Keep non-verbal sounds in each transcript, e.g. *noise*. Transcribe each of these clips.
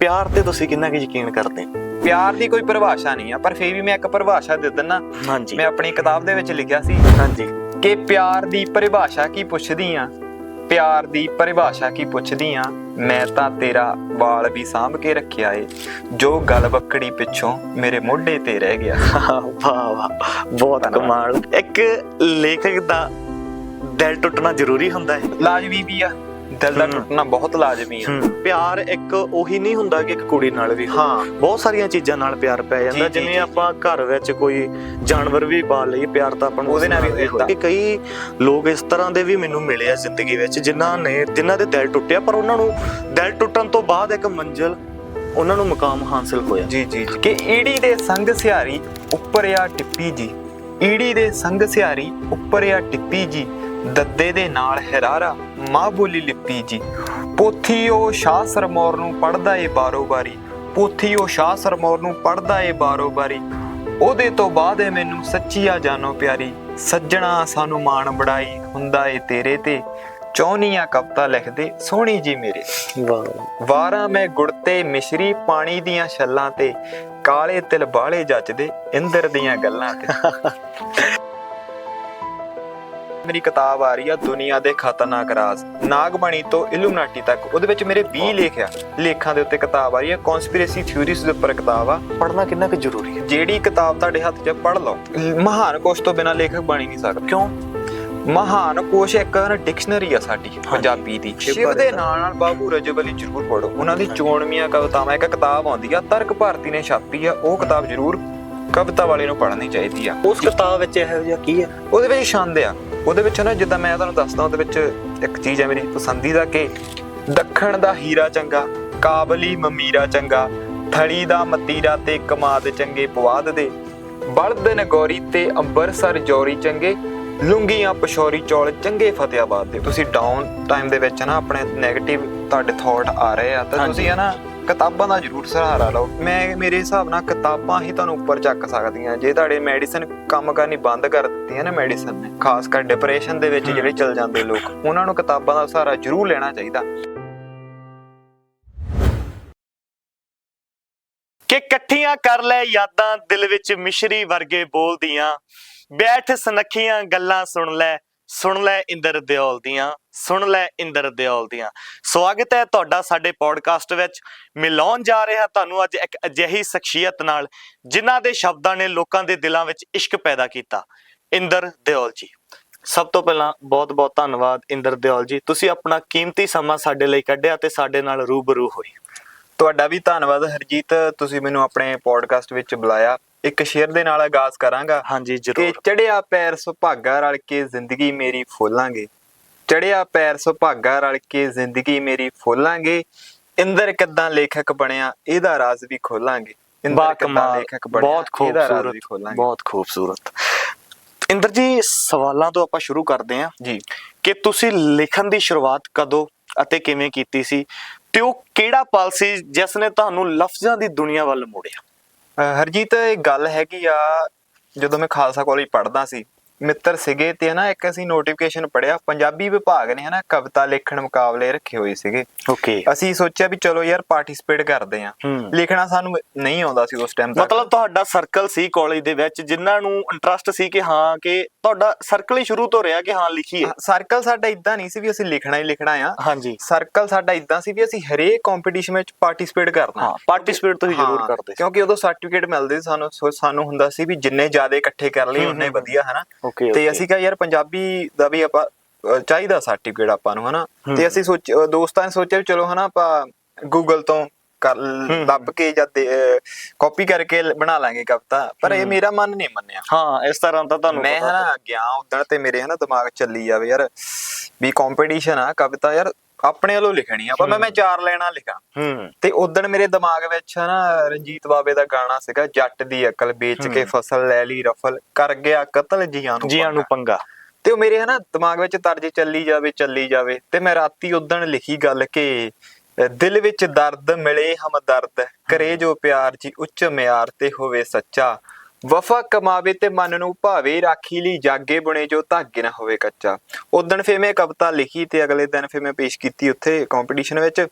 ਪਿਆਰ ਤੇ ਤੁਸੀਂ ਕਿੰਨਾ ਕੁ ਯਕੀਨ ਕਰਦੇ? ਹੋ? ਪਿਆਰ ਦੀ ਕੋਈ ਪਰਿਭਾਸ਼ਾ ਨਹੀਂ ਆ ਪਰ ਫੇਰ ਵੀ ਮੈਂ ਇੱਕ ਪਰਿਭਾਸ਼ਾ ਦੇ ਦਿੰਦਾ। ਹਾਂਜੀ। ਮੈਂ ਆਪਣੀ ਕਿਤਾਬ ਦੇ ਵਿੱਚ ਲਿਖਿਆ ਸੀ ਹਾਂਜੀ। ਕਿ ਪਿਆਰ ਦੀ ਪਰਿਭਾਸ਼ਾ ਕੀ ਪੁੱਛਦੀ ਆ? ਪਿਆਰ ਦੀ ਪਰਿਭਾਸ਼ਾ ਕੀ ਪੁੱਛਦੀ ਆ? ਮੈਂ ਤਾਂ ਤੇਰਾ ਵਾਲ ਵੀ ਸਾਂਭ ਕੇ ਰੱਖਿਆ ਏ। ਜੋ ਗਲ ਬੱਕੜੀ ਪਿੱਛੋਂ ਮੇਰੇ ਮੋਢੇ ਤੇ ਰਹਿ ਗਿਆ। ਵਾਹ ਵਾਹ। ਬਹੁਤ। ਕਮਾਲ। ਇੱਕ ਲੇਖਕ ਦਾ ਦਿਲ ਟੁੱਟਣਾ ਜ਼ਰੂਰੀ ਹੁੰਦਾ ਹੈ। ਲਾਜ਼ਮੀ ਵੀ ਆ। ਦਿਲ ਦਾ। ਟੁੱਟਣਾ ਬਹੁਤ ਲਾਜ਼ਮੀ ਆ। ਪਿਆਰ ਇੱਕ ਉਹੀ ਨਹੀਂ ਹੁੰਦਾ ਕਿ ਇੱਕ ਕੁੜੀ ਨਾਲ ਵੀ। ਹਾਂ। ਬਹੁਤ ਸਾਰੀਆਂ ਚੀਜ਼ਾਂ ਨਾਲ ਪਿਆਰ ਪੈ ਜਾਂਦਾ। ਜਿਵੇਂ ਆਪਾਂ ਘਰ ਵਿੱਚ ਕੋਈ ਜਾਨਵਰ ਵੀ ਪਾਲ ਲਈਏ ਪਿਆਰ ਤਾਂ ਆਪਾਂ ਨੂੰ ਉਹਦੇ ਨਾਲ ਵੀ ਹੋ ਜਾਂਦਾ। ਕਿ ਕਈ ਲੋਕ ਇਸ ਤਰ੍ਹਾਂ ਦੇ ਵੀ ਮੈਨੂੰ ਮਿਲੇ ਆ ਜ਼ਿੰਦਗੀ ਵਿੱਚ ਜਿਨ੍ਹਾਂ ਨੇ ਜਿਨ੍ਹਾਂ ਦੇ ਦਿਲ ਟੁੱਟਿਆ ਪਰ ਉਹਨਾਂ ਨੂੰ ਦਿਲ ਟੁੱਟਣ ਤੋਂ ਬਾਅਦ ਇੱਕ ਮੰਜ਼ਿਲ ਉਹਨਾਂ ਨੂੰ ਮੁਕਾਮ ਹਾਸਲ ਹੋਇਆ। ਜੀ ਜੀ ਜੀ। ਕਿ ਈੜੀ ਦੇ ਸੰਗ ਸਿਹਾਰੀ ਉੱਪਰ ਆ ਟਿੱਪੀ ਜੀ। ਈੜੀ ਦੇ ਸੰਗ ਸਿਹਾਰੀ ਉੱਪਰ ਆ ਟਿੱਪੀ ਜੀ। ਦੱਦੇ ਦੇ ਨਾਲ ਹਰਾਰਾ। ਮਾਂ ਬੋਲੀ ਲਿਪੀ ਜੀ। ਪੋਥੀ ਉਹ ਸ਼ਾਹ ਸਰਮੌਰ ਨੂੰ ਪੜਦਾ ਏ ਬਾਰੋ ਬਾਰੀ ਪੋਥੀ ਉਹ ਸ਼ਾਹ ਸਰਮੌਰ ਨੂੰ ਪੜਦਾ ਏ ਬਾਰੋ ਬਾਰੀ ਉਹਦੇ ਤੋਂ ਬਾਅਦ ਏ ਮੈਨੂੰ ਸੱਚੀਆ ਜਾਨੋ ਪਿਆਰੀ। ਸੱਜਣਾ ਸਾਨੂੰ ਮਾਣ ਬੜਾਈ ਹੁੰਦਾ ਏ ਤੇਰੇ ਤੇ। ਚੌਨੀਆਂ ਕਵਤਾ ਲਿਖਦੇ ਸੋਹਣੀ ਜੀ ਮੇਰੇ। ਵਾਹ। ਵਾਰਾਂ ਮੈਂ ਗੁੜਤੇ ਮਿਸ਼ਰੀ ਪਾਣੀ ਦੀਆਂ ਛੱਲਾਂ ਤੇ। ਕਾਲੇ ਤਿਲ ਬਾਲੇ ਜੱਜਦੇ ਇੰਦਰ ਦੀਆਂ ਗੱਲਾਂ ਤੇ। *laughs* ਮੇਰੀ ਕਿਤਾਬ ਆ ਰਹੀ ਆ ਦੁਨੀਆ ਦੇ ਖਤਰਨਾਕ ਰਾਜ਼। ਨਾਗਮਣੀ ਤੋਂ ਇਲੂਮਨਾਟੀ ਤੱਕ ਉਹਦੇ ਵਿੱਚ ਮੇਰੇ 20 ਲੇਖ ਆ। ਲੇਖਾਂ ਦੇ ਉੱਤੇ ਕਿਤਾਬ ਆ ਰਹੀ ਆ। ਕਨਸਪੀਰੇਸੀ ਥਿਊਰੀਜ਼ ਦੇ ਉੱਪਰ ਕਿਤਾਬ ਆ। ਪੜ੍ਹਨਾ ਕਿੰਨਾ ਕੁ ਜ਼ਰੂਰੀ ਹੈ? ਜਿਹੜੀ ਕਿਤਾਬ ਤੁਹਾਡੇ ਹੱਥ 'ਚ ਪੜ੍ਹ ਲਓ। ਮਹਾਨ ਕੋਸ਼ ਤੋਂ ਬਿਨਾ ਲੇਖਕ ਬਣ ਹੀ ਨਹੀਂ ਸਕਦਾ। ਕਿਉਂ? ਮਹਾਨ ਕੋਸ਼ ਇੱਕ ਡਿਕਸ਼ਨਰੀ ਆ ਸਾਡੀ ਪੰਜਾਬੀ ਦੀ। ਸ਼ਿਵ ਦੇ ਨਾਲ ਨਾਲ ਬਾਬੂ ਰਜਬ ਅਲੀ ਜ਼ਰੂਰ ਪੜੋ ਉਹਨਾਂ ਦੀ ਚੋਣਵੀਆਂ ਕਵਿਤਾਵਾਂ ਇੱਕ ਕਿਤਾਬ ਆਉਂਦੀ ਆ ਤਰਕ ਭਾਰਤੀ ਨੇ ਛਾਪੀ ਆ ਉਹ ਕਿਤਾਬ ਜ਼ਰੂਰ ਕਵਿਤਾ ਵਾਲੇ ਨੂੰ ਪੜ੍ਹਨੀ ਚਾਹੀਦੀ ਆ। ਉਸ ਕਿਤਾਬ ਵਿੱਚ ਇਹੋ ਜਿਹਾ ਕੀ ਹੈ? ਉਹਦੇ ਵਿੱਚ ਛੰਦ ਆ। ਉਹਦੇ ਵਿੱਚ ਨਾ ਜਿੱਦਾਂ ਮੈਂ ਤੁਹਾਨੂੰ ਦੱਸਦਾ ਉਹਦੇ ਵਿੱਚ ਇੱਕ ਚੀਜ਼ ਹੈ ਮੇਰੀ ਪਸੰਦੀਦਾ ਕਿ ਦੱਖਣ ਦਾ ਹੀਰਾ ਚੰਗਾ ਕਾਬਲੀ ਮਮੀਰਾ ਚੰਗਾ ਥੜੀ ਦਾ ਮਤੀਰਾ ਤੇ ਕਮਾਦ ਚੰਗੇ ਪਵਾਦ ਦੇ ਬਲਦ ਨਗੌਰੀ ਤੇ ਅੰਬਰਸਰ ਜੋਰੀ ਚੰਗੇ ਲੁੰਗੀਆਂ ਪਸ਼ੌਰੀ ਚੌਲ ਚੰਗੇ ਫਤਿਆਬਾਦ ਦੇ। ਤੁਸੀਂ ਡਾਊਨ ਟਾਈਮ ਦੇ ਵਿੱਚ ਨਾ ਆਪਣੇ 네ਗੇਟਿਵ ਤੁਹਾਡੇ ਥਾਟ ਆ ਰਹੇ ਆ ਤਾਂ। ਤੁਸੀਂ ਹੈ ਨਾ ਕਿਤਾਬਾਂ ਦਾ ਜ਼ਰੂਰ ਸਹਾਰਾ ਲਓ। ਮੈਂ ਮੇਰੇ ਹਿਸਾਬ ਨਾਲ ਕਿਤਾਬਾਂ ਹੀ ਤੁਹਾਨੂੰ ਉੱਪਰ ਚੱਕ ਸਕਦੀਆਂ। ਜੇ ਤੁਹਾਡੇ ਮੈਡੀਸਨ ਕੰਮ ਕਰਨੀ ਬੰਦ ਕਰ ਦਿੱਤੀ ਹੈ ਮੈਡੀਸਨ ਨੇ ਖਾਸ ਕਰ ਡਿਪਰੈਸ਼ਨ ਦੇ ਵਿੱਚ ਜਿਹੜੇ ਚਲ ਜਾਂਦੇ ਲੋਕ, ਉਹਨਾਂ ਨੂੰ ਕਿਤਾਬਾਂ ਦਾ ਸਹਾਰਾ ਜ਼ਰੂਰ ਲੈਣਾ ਚਾਹੀਦਾ। ਕਿ ਇਕੱਠੀਆਂ ਕਰ ਲੈ ਯਾਦਾਂ ਦਿਲ ਵਿੱਚ ਮਿਸ਼ਰੀ ਵਰਗੇ ਬੋਲਦੀਆਂ ਬੈਠ ਸਨੱਖੀਆਂ ਗੱਲਾਂ ਸੁਣ ਲੈ ਸੁਣ ਲੈ ਇੰਦਰ ਦਿਓਲ ਦੀਆਂ, ਸੁਣ ਲੈ ਇੰਦਰ ਦਿਓਲ ਦੀਆਂ। ਸਵਾਗਤ ਹੈ ਤੁਹਾਡਾ ਸਾਡੇ ਪੋਡਕਾਸਟ ਵਿੱਚ। ਮਿਲਾਉਣ ਜਾ ਰਿਹਾ ਤੁਹਾਨੂੰ ਅੱਜ ਇੱਕ ਅਜਿਹੀ ਸ਼ਖਸੀਅਤ ਨਾਲ, ਜਿਨ੍ਹਾਂ ਦੇ ਸ਼ਬਦਾਂ ਨੇ ਲੋਕਾਂ ਦੇ ਦਿਲਾਂ ਵਿੱਚ ਇਸ਼ਕ ਪੈਦਾ ਕੀਤਾ। ਇੰਦਰ ਦਿਓਲ ਜੀ। ਸਭ ਤੋਂ ਪਹਿਲਾਂ ਬਹੁਤ-ਬਹੁਤ ਧੰਨਵਾਦ ਇੰਦਰ ਦਿਓਲ ਜੀ। ਤੁਸੀਂ ਆਪਣਾ ਕੀਮਤੀ ਸਮਾਂ ਸਾਡੇ ਲਈ ਕੱਢਿਆ ਤੇ ਸਾਡੇ ਨਾਲ ਰੂਬਰੂ ਹੋਏ ਤੁਹਾਡਾ ਵੀ ਧੰਨਵਾਦ ਹਰਜੀਤ। ਤੁਸੀਂ ਮੈਨੂੰ ਆਪਣੇ ਪੋਡਕਾਸਟ ਵਿੱਚ ਬੁਲਾਇਆ। ਇੱਕ ਸ਼ੇਰ ਦੇ ਨਾਲ ਆਗਾਜ਼ ਕਰਾਂਗਾ ਹਾਂਜੀ ਕਿ ਜ਼ਰੂਰ। ਚੜਿਆ ਪੈਰ ਸੁਭਾਗਾ ਰਲ ਕੇ ਜ਼ਿੰਦਗੀ ਮੇਰੀ ਫੋਲਾਂਗੇ। ਚੜਿਆ ਪੈਰ ਸੁਭਾਗਾ ਰਲ ਕੇ ਜ਼ਿੰਦਗੀ ਮੇਰੀ ਫੋਲਾਂਗੇ। ਇੰਦਰ ਕਿੱਦਾਂ ਲੇਖਕ ਬਣਿਆ ਇਹਦਾ ਰਾਜ਼ ਵੀ ਖੋਲਾਂਗੇ। ਇੰਦਰ ਕਿੱਦਾਂ ਲੇਖਕ ਬਣਿਆ ਬਹੁਤ ਖੂਬਸੂਰਤ ਬਹੁਤ ਖੂਬਸੂਰਤ। ਇੰਦਰ ਜੀ ਸਵਾਲਾਂ ਤੋਂ ਆਪਾਂ ਸ਼ੁਰੂ ਕਰਦੇ ਹਾਂ। ਜੀ। ਕਿ ਤੁਸੀਂ ਲਿਖਣ ਦੀ ਸ਼ੁਰੂਆਤ ਕਦੋਂ ਅਤੇ ਕਿਵੇਂ ਕੀਤੀ ਸੀ ਤੇ ਉਹ ਕਿਹੜਾ ਪਲ ਸੀ ਜਿਸ ਨੇ ਤੁਹਾਨੂੰ ਲਫ਼ਜ਼ਾਂ ਦੀ ਦੁਨੀਆ ਵੱਲ ਮੋੜਿਆ? ਹਰਜੀਤ ਇਹ ਗੱਲ ਹੈਗੀ ਆ ਜਦੋਂ ਮੈਂ ਖਾਲਸਾ ਕਾਲਜ ਪੜ੍ਹਦਾ ਸੀ ਮਿੱਤਰ ਸੀਗੇ ਤੇ ਹਨਾ ਇੱਕ ਅਸੀਂ ਨੋਟੀਫਿਕੇਸ਼ਨ ਪੜਿਆ ਪੰਜਾਬੀ ਵਿਭਾਗ ਨੇ ਹਨਾ ਕਵਿਤਾ ਲਿਖਣ ਮੁਕਾਬਲੇ ਰੱਖੇ ਹੋਏ ਸੀਗੇ। ਓਕੇ ਅਸੀਂ ਸੋਚਿਆ ਵੀ ਚਲੋ ਯਾਰ ਪਾਰਟਿਸਿਪੇਟ ਕਰਦੇ ਆਂ ਲਿਖਣਾ ਸਾਨੂੰ ਨਹੀਂ ਆਉਂਦਾ ਸੀ ਉਸ ਟਾਈਮ ਤੱਕ। ਮਤਲਬ ਤੁਹਾਡਾ ਸਰਕਲ ਸੀ ਕਾਲਜ ਦੇ ਵਿੱਚ ਜਿਨ੍ਹਾਂ ਨੂੰ ਇੰਟਰਸਟ ਸੀ ਕਿ ਹਾਂ ਕਿ ਤੁਹਾਡਾ ਸਰਕਲ ਹੀ ਸ਼ੁਰੂ ਤੋਂ ਰਿਹਾ ਕਿ ਹਾਂ ਲਿਖੀਏ। ਸਰਕਲ ਸਾਡਾ ਇਦਾਂ ਨਹੀਂ ਸੀ ਵੀ ਅਸੀਂ ਲਿਖਣਾ ਹੀ ਲਿਖਣਾ ਆ। ਹਾਂਜੀ। ਸਰਕਲ ਸਾਡਾ ਇਦਾਂ ਸੀ ਵੀ ਅਸੀਂ ਹਰੇਕ ਕੰਪੀਟੀਸ਼ਨ ਵਿੱਚ ਪਾਰਟਿਸਿਪੇਟ ਕਰਨਾ। ਹਾਂ ਪਾਰਟਿਸਿਪੇਟ ਤੁਸੀਂ ਜ਼ਰੂਰ ਕਰਦੇ। ਕਿਉਂਕਿ ਉਦੋਂ ਸਰਟੀਫਿਕੇਟ ਮਿਲਦੇ ਸੀ ਸਾਨੂੰ ਸਾਨੂੰ ਹੁੰਦਾ ਸੀ ਵੀ ਜਿੰਨੇ ਜ਼ਿਆਦਾ ਇਕੱਠੇ ਕਰ ਲਏ ਉਨੇ ਹੂੰ, ਵਧੀਆ ਹਨਾ। ਓਕੇ ਤੇ ਅਸੀਂ ਕਿਹਾ ਯਾਰ ਪੰਜਾਬੀ ਦਾ ਵੀ ਆਪਾਂ ਚਾਹੀਦਾ ਸਰਟੀਫਿਕੇਟ ਆਪਾਂ ਨੂੰ ਹਨਾ। ਤੇ ਅਸੀਂ ਸੋਚ ਦੋਸਤਾਂ ਨੇ ਸੋਚਿਆ ਵੀ ਚਲੋ ਹਨਾ ਆਪਾਂ ਗੂਗਲ ਤੋਂ ਕਰ। ਲੱਭ ਕੇ ਜਾਂ ਕਾਪੀ ਕਰਕੇ ਬਣਾ ਲਾਂਗੇ ਕਵਿਤਾ ਪਰ ਇਹ। ਮੇਰਾ ਮਨ ਨਹੀਂ ਮੰਨਿਆ ਹਾਂ ਇਸ ਤਰ੍ਹਾਂ ਤਾਂ ਤੁਹਾਨੂੰ ਮੈਂ ਹਨਾ ਗਿਆ ਉਦੋਂ ਤੇ ਮੇਰੇ ਹਨਾ ਦਿਮਾਗ ਚੱਲੀ ਜਾਵੇ ਯਾਰ ਵੀ ਕੰਪੀਟੀਸ਼ਨ ਆ ਕਵਿਤਾ ਯਾਰ ਆਪਣੇ ਵੱਲੋਂ ਲਿਖਣੀ ਆ ਪਰ ਮੈਂ ਚਾਰ ਲੈਣਾ ਲਿਖਾਂ। ਹੂੰ। ਤੇ ਉਦੋਂ ਮੇਰੇ ਦਿਮਾਗ ਵਿੱਚ ਨਾ ਰਣਜੀਤ ਬਾਬੇ ਦਾ ਗਾਣਾ ਸੀਗਾ ਜੱਟ ਦੀ ਅਕਲ ਵੇਚ ਕੇ। ਫਸਲ ਲੈ ਲਈ ਰਫਲ ਕਰ ਗਿਆ ਕਤਲ ਜੀਆਂ ਨੂੰ ਜੀਆਂ ਨੂੰ ਪੰਗਾ। ਤੇ ਉਹ ਮੇਰੇ ਹਨਾ ਦਿਮਾਗ ਵਿੱਚ ਤਰਜ ਚੱਲੀ ਜਾਵੇ ਚੱਲੀ ਜਾਵੇ। ਤੇ ਮੈਂ ਰਾਤੀ ਉਦਣ ਲਿਖੀ ਗੱਲ ਕਿ ਦਿਲ ਵਿੱਚ ਦਰਦ ਮਿਲੇ ਹਮ ਦਰਦ ਕਰੇ ਜੋ ਪਿਆਰ ਜੀ ਉੱਚ ਮਿਆਰ ਤੇ ਹੋਵੇ ਸੱਚਾ। ਵਫਾ ਕਮਾਵੇ ਤੇ ਮਨ ਨੂੰ ਭਾਵੇ ਰਾਖੀ ਲਈ ਜਾਗੇ ਬੁਣੇ ਜੋ ਧਾਗੇ ਨਾ ਹੋਵੇ ਕੱਚਾ। ਉਦਣ ਫੇ ਮੈਂ ਕਵਿਤਾ ਲਿਖੀ ਤੇ ਅਗਲੇ ਦਿਨ ਫੇ ਮੈਂ ਪੇਸ਼ ਕੀਤੀ ਉੱਥੇ ਕੰਪੀਟੀਸ਼ਨ ਵਿੱਚ।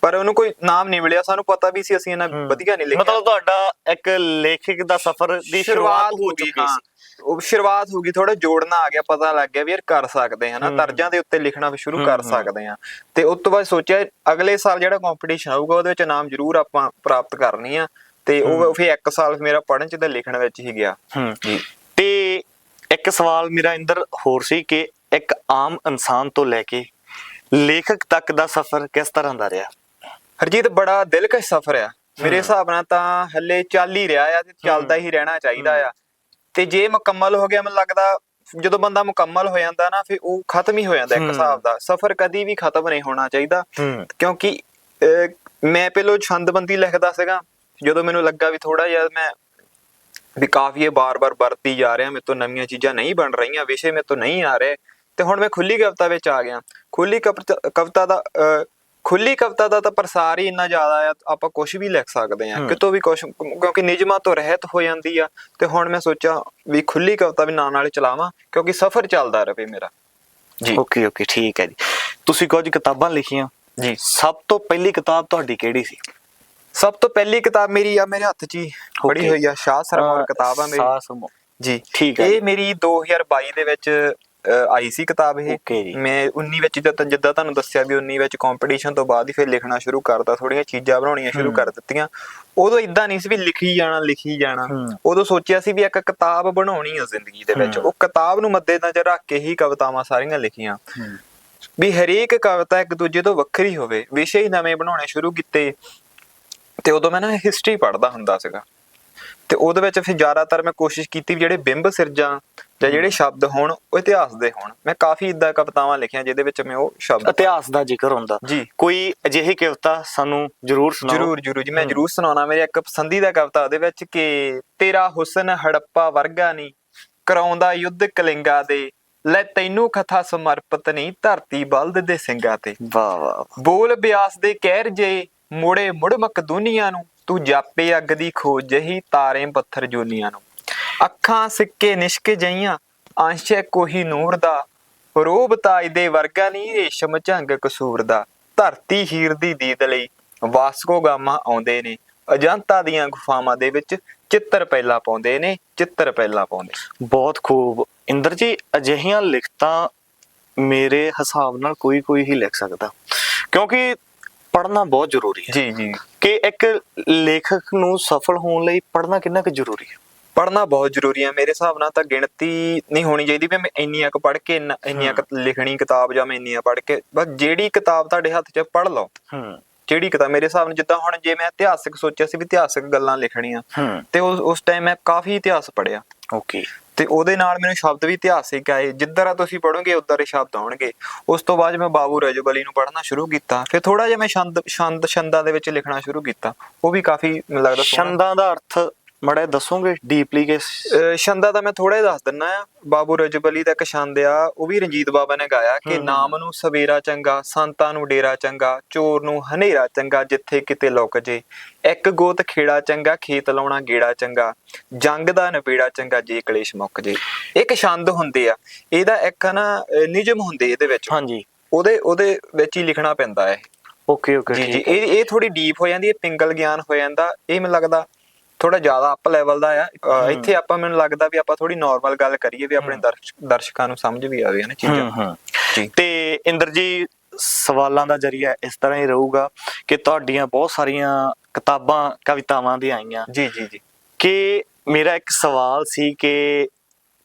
ਪਰ ਉਹਨੂੰ ਕੋਈ ਨਾਮ ਨਹੀਂ ਮਿਲਿਆ ਸਾਨੂੰ ਪਤਾ ਵੀ ਸੀ ਅਸੀਂ ਇਹਨਾਂ। ਵਧੀਆ ਨਹੀਂ ਲਿਖਿਆ। ਮਤਲਬ ਤੁਹਾਡਾ ਇੱਕ ਲੇਖਕ ਦਾ ਸਫ਼ਰ ਦੀ ਸ਼ੁਰੂਆਤ ਹੋ ਗਈ ਚੁੱਕੀ ਸੀ। ਉਹ ਸ਼ੁਰੂਆਤ ਹੋ ਗਈ ਥੋੜਾ ਜੋੜਨਾ ਆ ਗਿਆ ਪਤਾ ਲੱਗ ਗਿਆ ਵੀ ਯਾਰ ਕਰ ਸਕਦੇ ਹਾਂ ਨਾ। ਤਰਜਾਂ ਦੇ ਉੱਤੇ ਲਿਖਣਾ ਵੀ ਸ਼ੁਰੂ ਕਰ। ਸਕਦੇ ਹਾਂ। ਤੇ ਉਸ ਤੋਂ ਬਾਅਦ ਸੋਚਿਆ ਅਗਲੇ ਸਾਲ ਜਿਹੜਾ ਕੰਪੀਟੀਸ਼ਨ ਆਊਗਾ ਉਹਦੇ ਵਿੱਚ ਨਾਮ ਜ਼ਰੂਰ ਆਪਾਂ ਪ੍ਰਾਪਤ ਕਰਨੀ ਆ। ਤੇ ਉਹ। ਫਿਰ ਇੱਕ ਸਾਲ ਮੇਰਾ ਪੜ੍ਹਨ ਚ ਤੇ ਲਿਖਣ ਵਿੱਚ ਹੀ ਗਿਆ। ਤੇ ਇੱਕ ਸਵਾਲ ਮੇਰਾ ਇੰਦਰ ਹੋਰ ਸੀ ਕਿ ਇੱਕ ਆਮ ਇਨਸਾਨ ਤੋਂ ਲੈ ਕੇ ਲੇਖਕ ਤੱਕ ਦਾ ਸਫ਼ਰ ਕਿਸ ਤਰ੍ਹਾਂ ਦਾ ਰਿਹਾ? ਹਰਜੀਤ ਬੜਾ ਦਿਲਕਸ਼ ਸਫ਼ਰ ਆ। ਮੇਰੇ ਹਿਸਾਬ ਨਾਲ ਤਾਂ ਹੱਲੇ ਚੱਲ ਹੀ ਰਿਹਾ ਆ ਤੇ ਚੱਲਦਾ ਹੀ। ਰਹਿਣਾ ਚਾਹੀਦਾ ਆ। ਤੇ ਜੇ ਮੁਕੰਮਲ ਹੋ ਗਿਆ ਮੈਨੂੰ ਲੱਗਦਾ ਜਦੋਂ ਬੰਦਾ ਮੁਕੰਮਲ ਹੋ ਜਾਂਦਾ ਨਾ ਫਿਰ ਉਹ ਖਤਮ ਹੀ ਹੋ ਜਾਂਦਾ ਇੱਕ। ਹਿਸਾਬ ਦਾ। ਸਫ਼ਰ ਕਦੀ ਵੀ ਖਤਮ ਨਹੀਂ ਹੋਣਾ ਚਾਹੀਦਾ ਕਿਉਂਕਿ ਮੈਂ ਪਹਿਲਾਂ ਛੰਦਬੰਦੀ ਲਿਖਦਾ ਸੀਗਾ। ਜਦੋਂ ਮੈਨੂੰ ਲੱਗਾ ਵੀ ਥੋੜਾ ਜਿਹਾ ਮੈਂ ਵੀ ਕਾਫੀ ਇਹ ਬਾਰ-ਬਾਰ ਵਰਤੀ ਜਾ ਰਿਹਾ ਮੇਰੇ ਤੋਂ ਨਵੀਆਂ ਚੀਜ਼ਾਂ ਨਹੀਂ ਬਣ ਰਹੀਆਂ ਵਿਸ਼ੇ ਮੇਰੇ ਤੋਂ ਨਹੀਂ ਆ ਰਹੇ ਤੇ ਹੁਣ ਮੈਂ ਖੁੱਲੀ ਕਵਿਤਾ ਵਿੱਚ ਆ ਗਿਆ। ਖੁੱਲੀ ਕਵਿਤਾ ਦਾ ਖੁੱਲੀ ਕਵਿਤਾ ਦਾ ਤਾਂ ਪ੍ਰਸਾਰ ਹੀ ਇੰਨਾ ਜ਼ਿਆਦਾ ਆ ਆਪਾਂ ਕੁਝ ਵੀ ਲਿਖ ਸਕਦੇ ਆ। ਕਿਤੋਂ ਵੀ ਕੁਝ ਕਿਉਂਕਿ ਨਿਯਮਾਂ ਤੋਂ ਰਹਿਤ ਹੋ ਜਾਂਦੀ ਆ ਤੇ ਹੁਣ ਮੈਂ ਸੋਚਿਆ ਵੀ ਖੁੱਲੀ ਕਵਿਤਾ ਵੀ ਨਾਲ ਨਾਲ ਚਲਾਵਾਂ ਕਿਉਂਕਿ ਸਫ਼ਰ ਚੱਲਦਾ ਰਹੇ ਮੇਰਾ। ਜੀ। ਓਕੇ ਓਕੇ ਠੀਕ ਹੈ ਜੀ। ਤੁਸੀਂ ਕੁਝ ਕਿਤਾਬਾਂ ਲਿਖੀਆਂ? ਜੀ। ਸਭ ਤੋਂ ਪਹਿਲੀ ਕਿਤਾਬ ਤੁਹਾਡੀ ਕਿਹੜੀ ਸੀ? ਸਭ ਤੋਂ ਪਹਿਲੀ ਕਿਤਾਬ ਮੇਰੀ ਆ ਮੇਰੇ ਹੱਥ 'ਚ ਹੀ ਫੜੀ. ਹੋਈ ਆ ਸ਼ਾਹ ਸਰਮੌਰ ਕਿਤਾਬ ਆ ਮੇਰੀ। ਸਾਸ ਮੋ- ਜੀ। ਠੀਕ ਹੈ ਇਹ ਮੇਰੀ 2022 ਦੇ ਵਿੱਚ ਆਈ ਸੀ ਕਿਤਾਬ ਇਹ। ਮੈਂ 19 ਵਿੱਚ ਜਿੱਦਾਂ ਜਿੱਦਾਂ ਤੁਹਾਨੂੰ ਦੱਸਿਆ ਵੀ 19 ਵਿੱਚ ਕੰਪੀਟੀਸ਼ਨ ਤੋਂ ਬਾਅਦ ਹੀ ਫਿਰ ਲਿਖਣਾ ਸ਼ੁਰੂ ਕਰਤਾ ਥੋੜੀਆਂ ਚੀਜ਼ਾਂ ਬਣਾਉਣੀਆਂ ਸ਼ੁਰੂ। ਕਰ ਦਿੱਤੀਆਂ। ਉਦੋਂ ਇਦਾਂ ਨਹੀਂ ਸੀ ਵੀ ਲਿਖੀ ਜਾਣਾ ਲਿਖੀ ਜਾਣਾ। ਉਦੋਂ ਸੋਚਿਆ ਸੀ ਵੀ ਇੱਕ ਕਿਤਾਬ ਬਣਾਉਣੀ ਆ ਜ਼ਿੰਦਗੀ ਦੇ ਵਿੱਚ। ਉਹ ਕਿਤਾਬ ਨੂੰ ਮੱਦੇਨਜ਼ਰ ਰੱਖ ਕੇ ਹੀ ਕਵਿਤਾਵਾਂ ਸਾਰੀਆਂ ਲਿਖੀਆਂ। ਵੀ ਹਰੇਕ ਕਵਿਤਾ ਇੱਕ ਦੂਜੇ ਤੋਂ ਵੱਖਰੀ ਹੋਵੇ। ਵਿਸ਼ੇ ਹੀ ਨਵੇਂ ਬਣਾਉਣੇ ਸ਼ੁਰੂ ਕੀਤੇ। ਤੇ ਉਦੋਂ ਮੈਂ ਨਾ ਹਿਸਟਰੀ ਪੜ੍ਹਦਾ ਹੁੰਦਾ ਸੀਗਾ। ਤੇ ਉਹਦੇ ਵਿੱਚ ਫਿਰ ਜ਼ਿਆਦਾਤਰ ਮੈਂ ਕੋਸ਼ਿਸ਼ ਕੀਤੀ ਵੀ ਜਿਹੜੇ ਬਿੰਬ ਸਿਰਜਾਂ ਜਾਂ ਜਿਹੜੇ ਸ਼ਬਦ ਹੋਣ ਉਹ ਇਤਿਹਾਸ ਦੇ ਹੋਣ। ਮੈਂ ਕਾਫੀ ਇਦਾਂ ਕਵਿਤਾਵਾਂ ਲਿਖੀਆਂ ਜਿਹਦੇ ਵਿੱਚ ਮੈਂ ਉਹ ਸ਼ਬਦ ਇਤਿਹਾਸ ਦਾ ਜ਼ਿਕਰ ਹੁੰਦਾ। ਜੀ। ਕੋਈ ਅਜਿਹੀ ਕਵਿਤਾ ਸਾਨੂੰ ਜ਼ਰੂਰ ਸੁਣਾਓ। ਜਰੂਰ ਜਰੂਰ ਜੀ ਮੈਂ। ਜਰੂਰ ਸੁਣਾਉਣਾ। ਮੇਰੇ ਇੱਕ ਪਸੰਦੀਦਾ ਕਵਿਤਾ ਉਹਦੇ ਵਿੱਚ ਕਿ ਤੇਰਾ ਹੁਸਨ ਹੜੱਪਾ ਵਰਗਾ ਨਹੀਂ ਕਰਾਉਂਦਾ ਯੁੱਧ ਕਲਿੰਗਾ ਦੇ ਲੈ ਤੈਨੂੰ ਕਥਾ ਸਮਰਪਿਤ ਨਹੀਂ ਧਰਤੀ ਬਲਦ ਦੇ ਸਿੰਘਾਂ ਤੇ। ਵਾਹ ਵਾਹ। ਬੋਲ ਬਿਆਸ ਦੇ ਕਹਿਰ ਜੇ ਮੋੜੇ ਮੁੜਮਕ ਦੁਨੀਆ ਨੂੰ, ਤੂੰ ਜਾਪੇ ਅੱਗ ਦੀ ਖੋਜ ਜਹੀ ਤਾਰੇ ਪੱਥਰ ਜੋਨੀਆਂ ਨੂੰ। ਅੱਖਾਂ ਸਿੱਕੇ ਨਿਸ਼ਕ ਜਈਆਂ ਅੰਸ਼ੇ ਕੋਹੀ ਨੂਰ ਦਾ। ਰੋਬ ਤਾਜ ਦੇ ਵਰਗਾ ਨਹੀਂ ਰੇਸ਼ਮ ਝੰਗ ਕਸੂਰ ਦਾ। ਧਰਤੀ ਹੀਰ ਦੀ ਦੀਦ ਲਈ ਵਾਸਕੋ ਗਾਮਾ ਆਉਂਦੇ ਨੇ। ਅਜੰਤਾ ਦੀਆਂ ਗੁਫਾਵਾਂ ਦੇ ਵਿੱਚ ਚਿੱਤਰ ਪਹਿਲਾ ਪਾਉਂਦੇ ਨੇ, ਚਿੱਤਰ ਪਹਿਲਾ ਪਾਉਂਦੇ ਬਹੁਤ ਖੂਬ। ਇੰਦਰ ਜੀ, ਅਜਿਹੀਆਂ ਲਿਖਤਾਂ ਮੇਰੇ ਹਿਸਾਬ ਨਾਲ ਕੋਈ ਕੋਈ ਹੀ ਲਿਖ ਸਕਦਾ। ਕਿਉਂਕਿ ਪੜ੍ਹਨਾ ਬਹੁਤ ਜ਼ਰੂਰੀ ਹੈ। ਜੀ ਜੀ। ਕਿ ਇੱਕ ਲੇਖਕ ਨੂੰ ਸਫਲ ਹੋਣ ਲਈ ਪੜ੍ਹਨਾ ਕਿੰਨਾ ਕੁ ਜ਼ਰੂਰੀ ਹੈ? ਪੜ੍ਹਨਾ ਬਹੁਤ ਜ਼ਰੂਰੀ ਹੈ। ਮੇਰੇ ਹਿਸਾਬ ਨਾਲ ਤਾਂ ਗਿਣਤੀ ਨਹੀਂ ਹੋਣੀ ਚਾਹੀਦੀ ਵੀ ਮੈਂ ਇੰਨੀਆਂ ਕੁ ਪੜ੍ਹ ਕੇ ਇੰਨਾ- ਇੰਨੀਆਂ ਕੁ ਲਿਖਣੀ ਕਿਤਾਬ ਜਾਂ ਮੈਂ ਇੰਨੀਆਂ ਪੜ੍ਹ ਕੇ ਬਸ ਜਿਹੜੀ ਕਿਤਾਬ ਤੁਹਾਡੇ ਹੱਥ 'ਚ ਪੜ੍ਹ ਲਓ। ਹੂੰ। ਜਿਹੜੀ ਕਿਤਾਬ ਮੇਰੇ ਹਿਸਾਬ ਨਾਲ ਜਿੱਦਾਂ ਹੁਣ ਜੇ ਮੈਂ ਇਤਿਹਾਸਕ ਸੋਚਿਆ ਸੀ ਵੀ ਇਤਿਹਾਸਕ ਗੱਲਾਂ ਲਿਖਣੀਆਂ ਤੇ ਉਸ ਉਸ ਟਾਈਮ ਮੈਂ ਕਾਫੀ ਇਤਿਹਾਸ ਪੜ੍ਹਿਆ। ਓਕੇ। ਤੇ ਉਹਦੇ ਨਾਲ ਮੈਨੂੰ ਸ਼ਬਦ ਵੀ ਇਤਿਹਾਸਿਕ ਆਏ। ਜਿੱਦਾਂ ਆ ਤੁਸੀਂ ਪੜੋਗੇ ਉਧਰ ਹੀ ਸ਼ਬਦ ਆਉਣਗੇ। ਉਸ ਤੋਂ ਬਾਅਦ ਮੈਂ ਬਾਬੂ ਰਜਬ ਅਲੀ ਨੂੰ ਪੜ੍ਹਨਾ ਸ਼ੁਰੂ ਕੀਤਾ। ਫਿਰ ਥੋੜਾ ਜਿਹਾ ਮੈਂ ਛੰਦ ਛੰਦ, ਛੰਦਾਂ ਦੇ ਵਿੱਚ ਲਿਖਣਾ ਸ਼ੁਰੂ ਕੀਤਾ। ਉਹ ਵੀ ਕਾਫੀ ਮੈਨੂੰ ਲੱਗਦਾ ਛੰਦਾਂ ਦਾ ਅਰਥ ਮੜਾ ਦੱਸੋਗੇ ਡੀਪਲੀ ਕਿ ਅਹ ਛੰਦਾ ਦਾ ਮੈਂ ਥੋੜਾ ਜਿਹਾ ਦੱਸ ਦਿੰਨਾ ਆ ਬਾਬੂ ਰਜਬ ਅਲੀ ਦਾ ਇੱਕ ਛੰਦ ਆ ਉਹ ਵੀ ਰਣਜੀਤ ਬਾਬਾ ਨੇ ਗਾਇਆ ਕਿ। ਨਾਮ ਨੂੰ ਸਵੇਰਾ ਚੰਗਾ ਸੰਤਾਂ ਨੂੰ ਡੇਰਾ ਚੰਗਾ ਚੋਰ ਨੂੰ ਹਨੇਰਾ ਚੰਗਾ ਜਿੱਥੇ ਕਿਤੇ ਲੁਕ ਜੇ। ਇੱਕ ਗੋਤ ਖੇੜਾ ਚੰਗਾ ਖੇਤ ਲਾਉਣਾ ਗੇੜਾ ਚੰਗਾ। ਜੰਗ ਦਾ ਨਵੇੜਾ ਚੰਗਾ ਜੇ ਕਲੇਸ਼ ਮੁੱਕ ਜੇ। ਇੱਕ ਛੰਦ ਹੁੰਦੇ ਆ। ਇਹਦਾ ਇੱਕ ਨਾ ਅਹ ਨਿਯਮ ਹੁੰਦੇ ਇਹਦੇ ਵਿੱਚ। ਹਾਂਜੀ। ਉਹਦੇ ਉਹਦੇ ਵਿੱਚ ਹੀ ਲਿਖਣਾ ਪੈਂਦਾ ਹੈ ਓਕੇ ਓਕੇ ਜੀ ਜੀ। ਇਹ ਇਹ ਥੋੜੀ ਡੀਪ ਹੋ ਜਾਂਦੀ ਹੈ ਪਿੰਗਲ ਗਿਆਨ ਹੋ ਜਾਂਦਾ। ਇਹ ਮੈਨੂੰ ਲੱਗਦਾ ਥੋੜਾ ਜ਼ਿਆਦਾ ਅਪ ਲੈਵਲ ਦਾ ਆ। ਇੱਥੇ ਆਪਾਂ ਮੈਨੂੰ ਲੱਗਦਾ ਵੀ ਆਪਾਂ ਥੋੜੀ ਨਾਰਮਲ ਗੱਲ ਕਰੀਏ ਵੀ ਆਪਣੇ। ਦਰਸ਼ਕ ਨੂੰ ਸਮਝ ਵੀ ਆਵੇ ਨਾ ਚੀਜ਼ਾਂ। ਤੇ ਇੰਦਰ ਜੀ। ਸਵਾਲਾਂ ਦਾ ਜਰੀਆ ਇਸ ਤਰ੍ਹਾਂ ਹੀ ਰਹੂਗਾ ਕਿ ਤੁਹਾਡੀਆਂ ਬਹੁਤ ਸਾਰੀਆਂ ਕਿਤਾਬਾਂ ਕਵਿਤਾਵਾਂ ਦੀ ਆਈਆਂ। ਜੀ ਜੀ ਜੀ। ਕਿ ਮੇਰਾ ਇੱਕ ਸਵਾਲ ਸੀ ਕਿ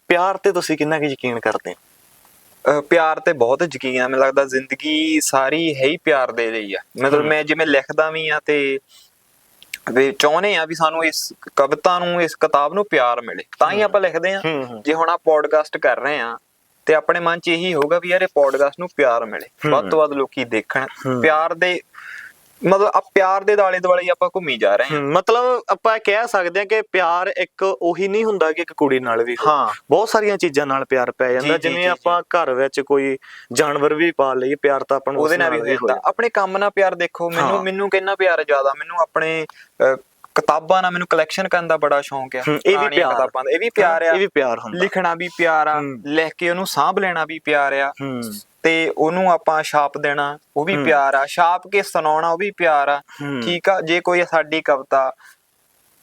ਪਿਆਰ ਤੇ ਤੁਸੀਂ ਕਿੰਨਾ ਕੁ ਯਕੀਨ ਕਰਦੇ ਹੋ? ਪਿਆਰ ਤੇ ਬਹੁਤ ਯਕੀਨ ਆ। ਮੈਨੂੰ ਲੱਗਦਾ ਜ਼ਿੰਦਗੀ ਸਾਰੀ ਹੈ ਹੀ ਪਿਆਰ ਦੇ ਲਈ ਆ। ਮਤਲਬ। ਮੈਂ ਜਿਵੇਂ ਲਿਖਦਾ ਵੀ ਆ ਤੇ ਵੀ ਚਾਹੁੰਦੇ ਆ ਵੀ ਸਾਨੂੰ ਇਸ ਕਵਿਤਾ ਨੂੰ ਇਸ ਕਿਤਾਬ ਨੂੰ ਪਿਆਰ ਮਿਲੇ ਤਾਂ ਹੀ। ਆਪਾਂ ਲਿਖਦੇ ਆ ਜੇ ਹੁਣ ਆ ਪੋਡਕਾਸਟ ਕਰ ਰਹੇ ਆ ਤੇ ਆਪਣੇ ਮਨ 'ਚ ਇਹੀ ਹੋਊਗਾ ਵੀ ਯਾਰ ਇਹ ਪੋਡਕਾਸਟ ਨੂੰ ਪਿਆਰ ਮਿਲੇ। ਵੱਧ ਤੋਂ ਵੱਧ ਲੋਕੀ ਦੇਖਣ। ਪਿਆਰ ਦੇ ਮਤਲਬ ਆ ਪਿਆਰ ਦੇ ਦਾਲੇ ਦੁਆਲੇ ਹੀ ਆਪਾਂ ਘੁੰਮੀ ਜਾ ਰਹੇ ਹਾਂ। ਮਤਲਬ ਆਪਾਂ ਇਹ ਕਹਿ ਸਕਦੇ ਹਾਂ ਕਿ ਪਿਆਰ ਇੱਕ ਉਹੀ ਨਹੀਂ ਹੁੰਦਾ ਕਿ ਇੱਕ ਕੁੜੀ ਨਾਲ ਵੀ। ਹਾਂ। ਬਹੁਤ ਸਾਰੀਆਂ ਚੀਜ਼ਾਂ ਨਾਲ ਪਿਆਰ ਪੈ ਜਾਂਦਾ ਜਿਵੇਂ ਆਪਾਂ ਘਰ ਵਿੱਚ ਕੋਈ ਜਾਨਵਰ ਵੀ ਪਾਲ ਲਈਏ ਪਿਆਰ ਤਾਂ ਆਪਾਂ ਨੂੰ ਉਹਦੇ ਨਾਲ ਵੀ ਹੋ ਜਾਂਦਾ ਆਪਣੇ ਕੰਮ ਨਾਲ ਪਿਆਰ ਦੇਖੋ। ਮੈਨੂੰ ਮੈਨੂੰ ਕਿੰਨਾ ਪਿਆਰ ਜ਼ਿਆਦਾ ਮੈਨੂੰ ਆਪਣੇ ਕਿਤਾਬਾਂ ਨਾਲ ਮੈਨੂੰ ਕਲੈਕਸ਼ਨ ਕਰਨ ਦਾ ਬੜਾ ਸ਼ੌਂਕ ਆ। ਹੂੰ, ਇਹ ਵੀ ਪਿਆਰ। ਕਿਤਾਬਾਂ ਦਾ ਇਹ ਵੀ ਪਿਆਰ ਆ। ਇਹ ਵੀ ਪਿਆਰ ਹੁੰਦਾ। ਲਿਖਣਾ ਵੀ ਪਿਆਰ ਆ। ਲਿਖ ਕੇ ਉਹਨੂੰ ਸਾਂਭ ਲੈਣਾ ਵੀ ਪਿਆਰ ਆ। ਹੂੰ। ਤੇ ਉਹਨੂੰ ਆਪਾਂ ਛਾਪ ਦੇਣਾ ਉਹ ਵੀ। ਪਿਆਰ ਆ ਛਾਪ ਕੇ ਸੁਣਾਉਣਾ ਉਹ ਵੀ ਪਿਆਰ ਆ। ਠੀਕ ਆ ਜੇ ਕੋਈ ਸਾਡੀ ਕਵਿਤਾ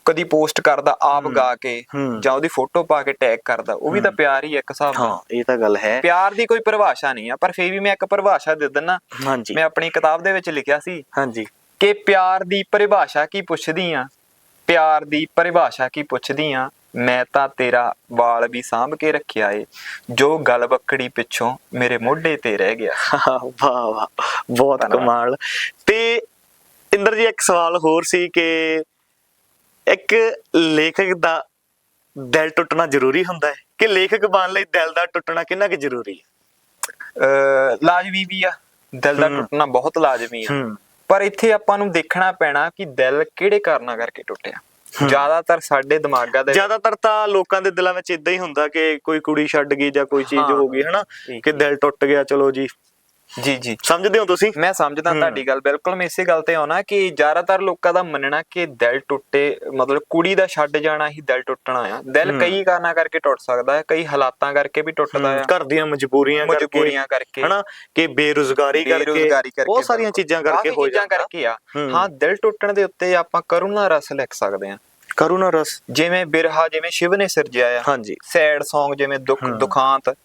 ਕਦੀ ਪੋਸਟ ਕਰਦਾ ਆਪ। ਗਾ ਕੇ। ਜਾਂ ਉਹਦੀ ਫੋਟੋ ਪਾ ਕੇ ਟੈਗ ਕਰਦਾ ਉਹ ਵੀ ਤਾਂ। ਪਿਆਰ ਹੀ ਇੱਕ ਹਿਸਾਬ ਹਾਂ ਇਹ ਤਾਂ ਗੱਲ ਹੈ ਪਿਆਰ ਦੀ ਕੋਈ ਪਰਿਭਾਸ਼ਾ ਨਹੀਂ ਆ ਪਰ ਫੇਰ ਵੀ ਮੈਂ ਇੱਕ ਪਰਿਭਾਸ਼ਾ ਦੇ ਦਿੰਨਾ ਹਾਂਜੀ ਮੈਂ ਆਪਣੀ ਕਿਤਾਬ ਦੇ ਵਿੱਚ ਲਿਖਿਆ ਸੀ ਹਾਂਜੀ ਕਿ ਪਿਆਰ ਦੀ ਪਰਿਭਾਸ਼ਾ ਕੀ ਪੁੱਛਦੀ ਆ ਪਿਆਰ ਦੀ ਪਰਿਭਾਸ਼ਾ ਕੀ ਪੁੱਛਦੀ ਆ ਮੈਂ ਤਾਂ ਤੇਰਾ ਵਾਲ ਵੀ ਸਾਂਭ ਕੇ ਰੱਖਿਆ ਏ ਜੋ ਗਲ ਬੱਕੜੀ ਪਿੱਛੋਂ ਮੇਰੇ ਮੋਢੇ ਤੇ ਰਹਿ ਗਿਆ। ਵਾਹ ਵਾਹ ਬਹੁਤ। ਕਮਾਲ। ਤੇ ਇੰਦਰ ਜੀ ਇੱਕ ਸਵਾਲ ਹੋਰ ਸੀ ਕਿ ਇੱਕ ਲੇਖਕ ਦਾ ਦਿਲ ਟੁੱਟਣਾ ਜ਼ਰੂਰੀ ਹੁੰਦਾ ਹੈ? ਕਿ ਲੇਖਕ ਬਣਨ ਲਈ ਦਿਲ ਦਾ ਟੁੱਟਣਾ ਕਿੰਨਾ ਕੁ ਜ਼ਰੂਰੀ ਹੈ? ਲਾਜ਼ਮੀ ਵੀ ਆ। ਦਿਲ ਦਾ। ਟੁੱਟਣਾ ਬਹੁਤ ਲਾਜ਼ਮੀ ਆ। ਪਰ ਇੱਥੇ ਆਪਾਂ ਨੂੰ ਦੇਖਣਾ ਪੈਣਾ ਕਿ ਦਿਲ ਕਿਹੜੇ ਕਾਰਨਾਂ ਕਰਕੇ ਟੁੱਟਿਆ। ਜ਼ਿਆਦਾਤਰ ਸਾਡੇ ਦਿਮਾਗਾਂ ਦੇ ਜ਼ਿਆਦਾਤਰ ਤਾਂ ਲੋਕਾਂ ਦੇ ਦਿਲਾਂ ਵਿੱਚ ਇਦਾਂ ਹੀ ਹੁੰਦਾ ਕਿ ਕੋਈ ਕੁੜੀ ਛੱਡ ਗਈ ਜਾਂ ਕੋਈ ਚੀਜ਼ ਹਾਂ। ਹੋ ਗਈ ਹਨਾ। ਕਿ ਦਿਲ ਟੁੱਟ ਗਿਆ ਚਲੋ ਜੀ ਜੀ ਜੀ ਸਮਝਦੇ ਹੋ ਤੁਸੀਂ ਮੈਂ ਸਮਝਦਾ ਹੂੰ। ਤੁਹਾਡੀ ਗੱਲ ਬਿਲਕੁਲ ਮੈਂ ਇਸੇ ਗੱਲ ਤੇ ਆਉਣਾ ਕਿ ਜ਼ਿਆਦਾਤਰ ਲੋਕਾਂ ਦਾ ਮੰਨਣਾ ਕਿ ਦਿਲ ਟੁੱਟੇ ਮਤਲਬ ਕੁੜੀ ਦਾ ਛੱਡ ਜਾਣਾ ਹੀ ਦਿਲ ਟੁੱਟਣਾ ਆ ਦਿਲ ਹੂੰ। ਕਈ ਕਾਰਨਾਂ ਕਰਕੇ ਟੁੱਟ ਸਕਦਾ ਹੈ ਕਈ ਹਾਲਾਤਾਂ ਕਰਕੇ ਵੀ ਟੁੱਟਦਾ ਆ ਘਰ ਦੀਆਂ ਮਜਬੂਰੀਆਂ ਕਰਕੇ ਮਜਬੂਰੀਆਂ ਕਰਕੇ ਹਨਾ ਕਿ ਬੇਰੁਜ਼ਗਾਰੀ ਕਰਕੇ ਬਹੁਤ ਸਾਰੀਆਂ। ਚੀਜ਼ਾਂ ਕਰਕੇ ਹੋ ਚੀਜ਼ਾਂ ਜਾਂਦਾ ਕਰਕੇ ਆ ਹੂੰ। ਹਾਂ ਦਿਲ ਟੁੱਟਣ ਦੇ ਉੱਤੇ ਆਪਾਂ ਕਰੁਣਾ ਰਸ ਲਿਖ ਸਕਦੇ ਆ ਕਰੁਣਾ ਰਸ। ਜਿਵੇਂ ਬਿਰਹਾ ਜਿਵੇਂ ਸ਼ਿਵ ਨੇ ਸਿਰਜਿਆ ਆ। ਹਾਂਜੀ। ਸੈਡ Song ਜਿਵੇਂ ਦੁੱਖ। ਦੁਖਾਂਤ।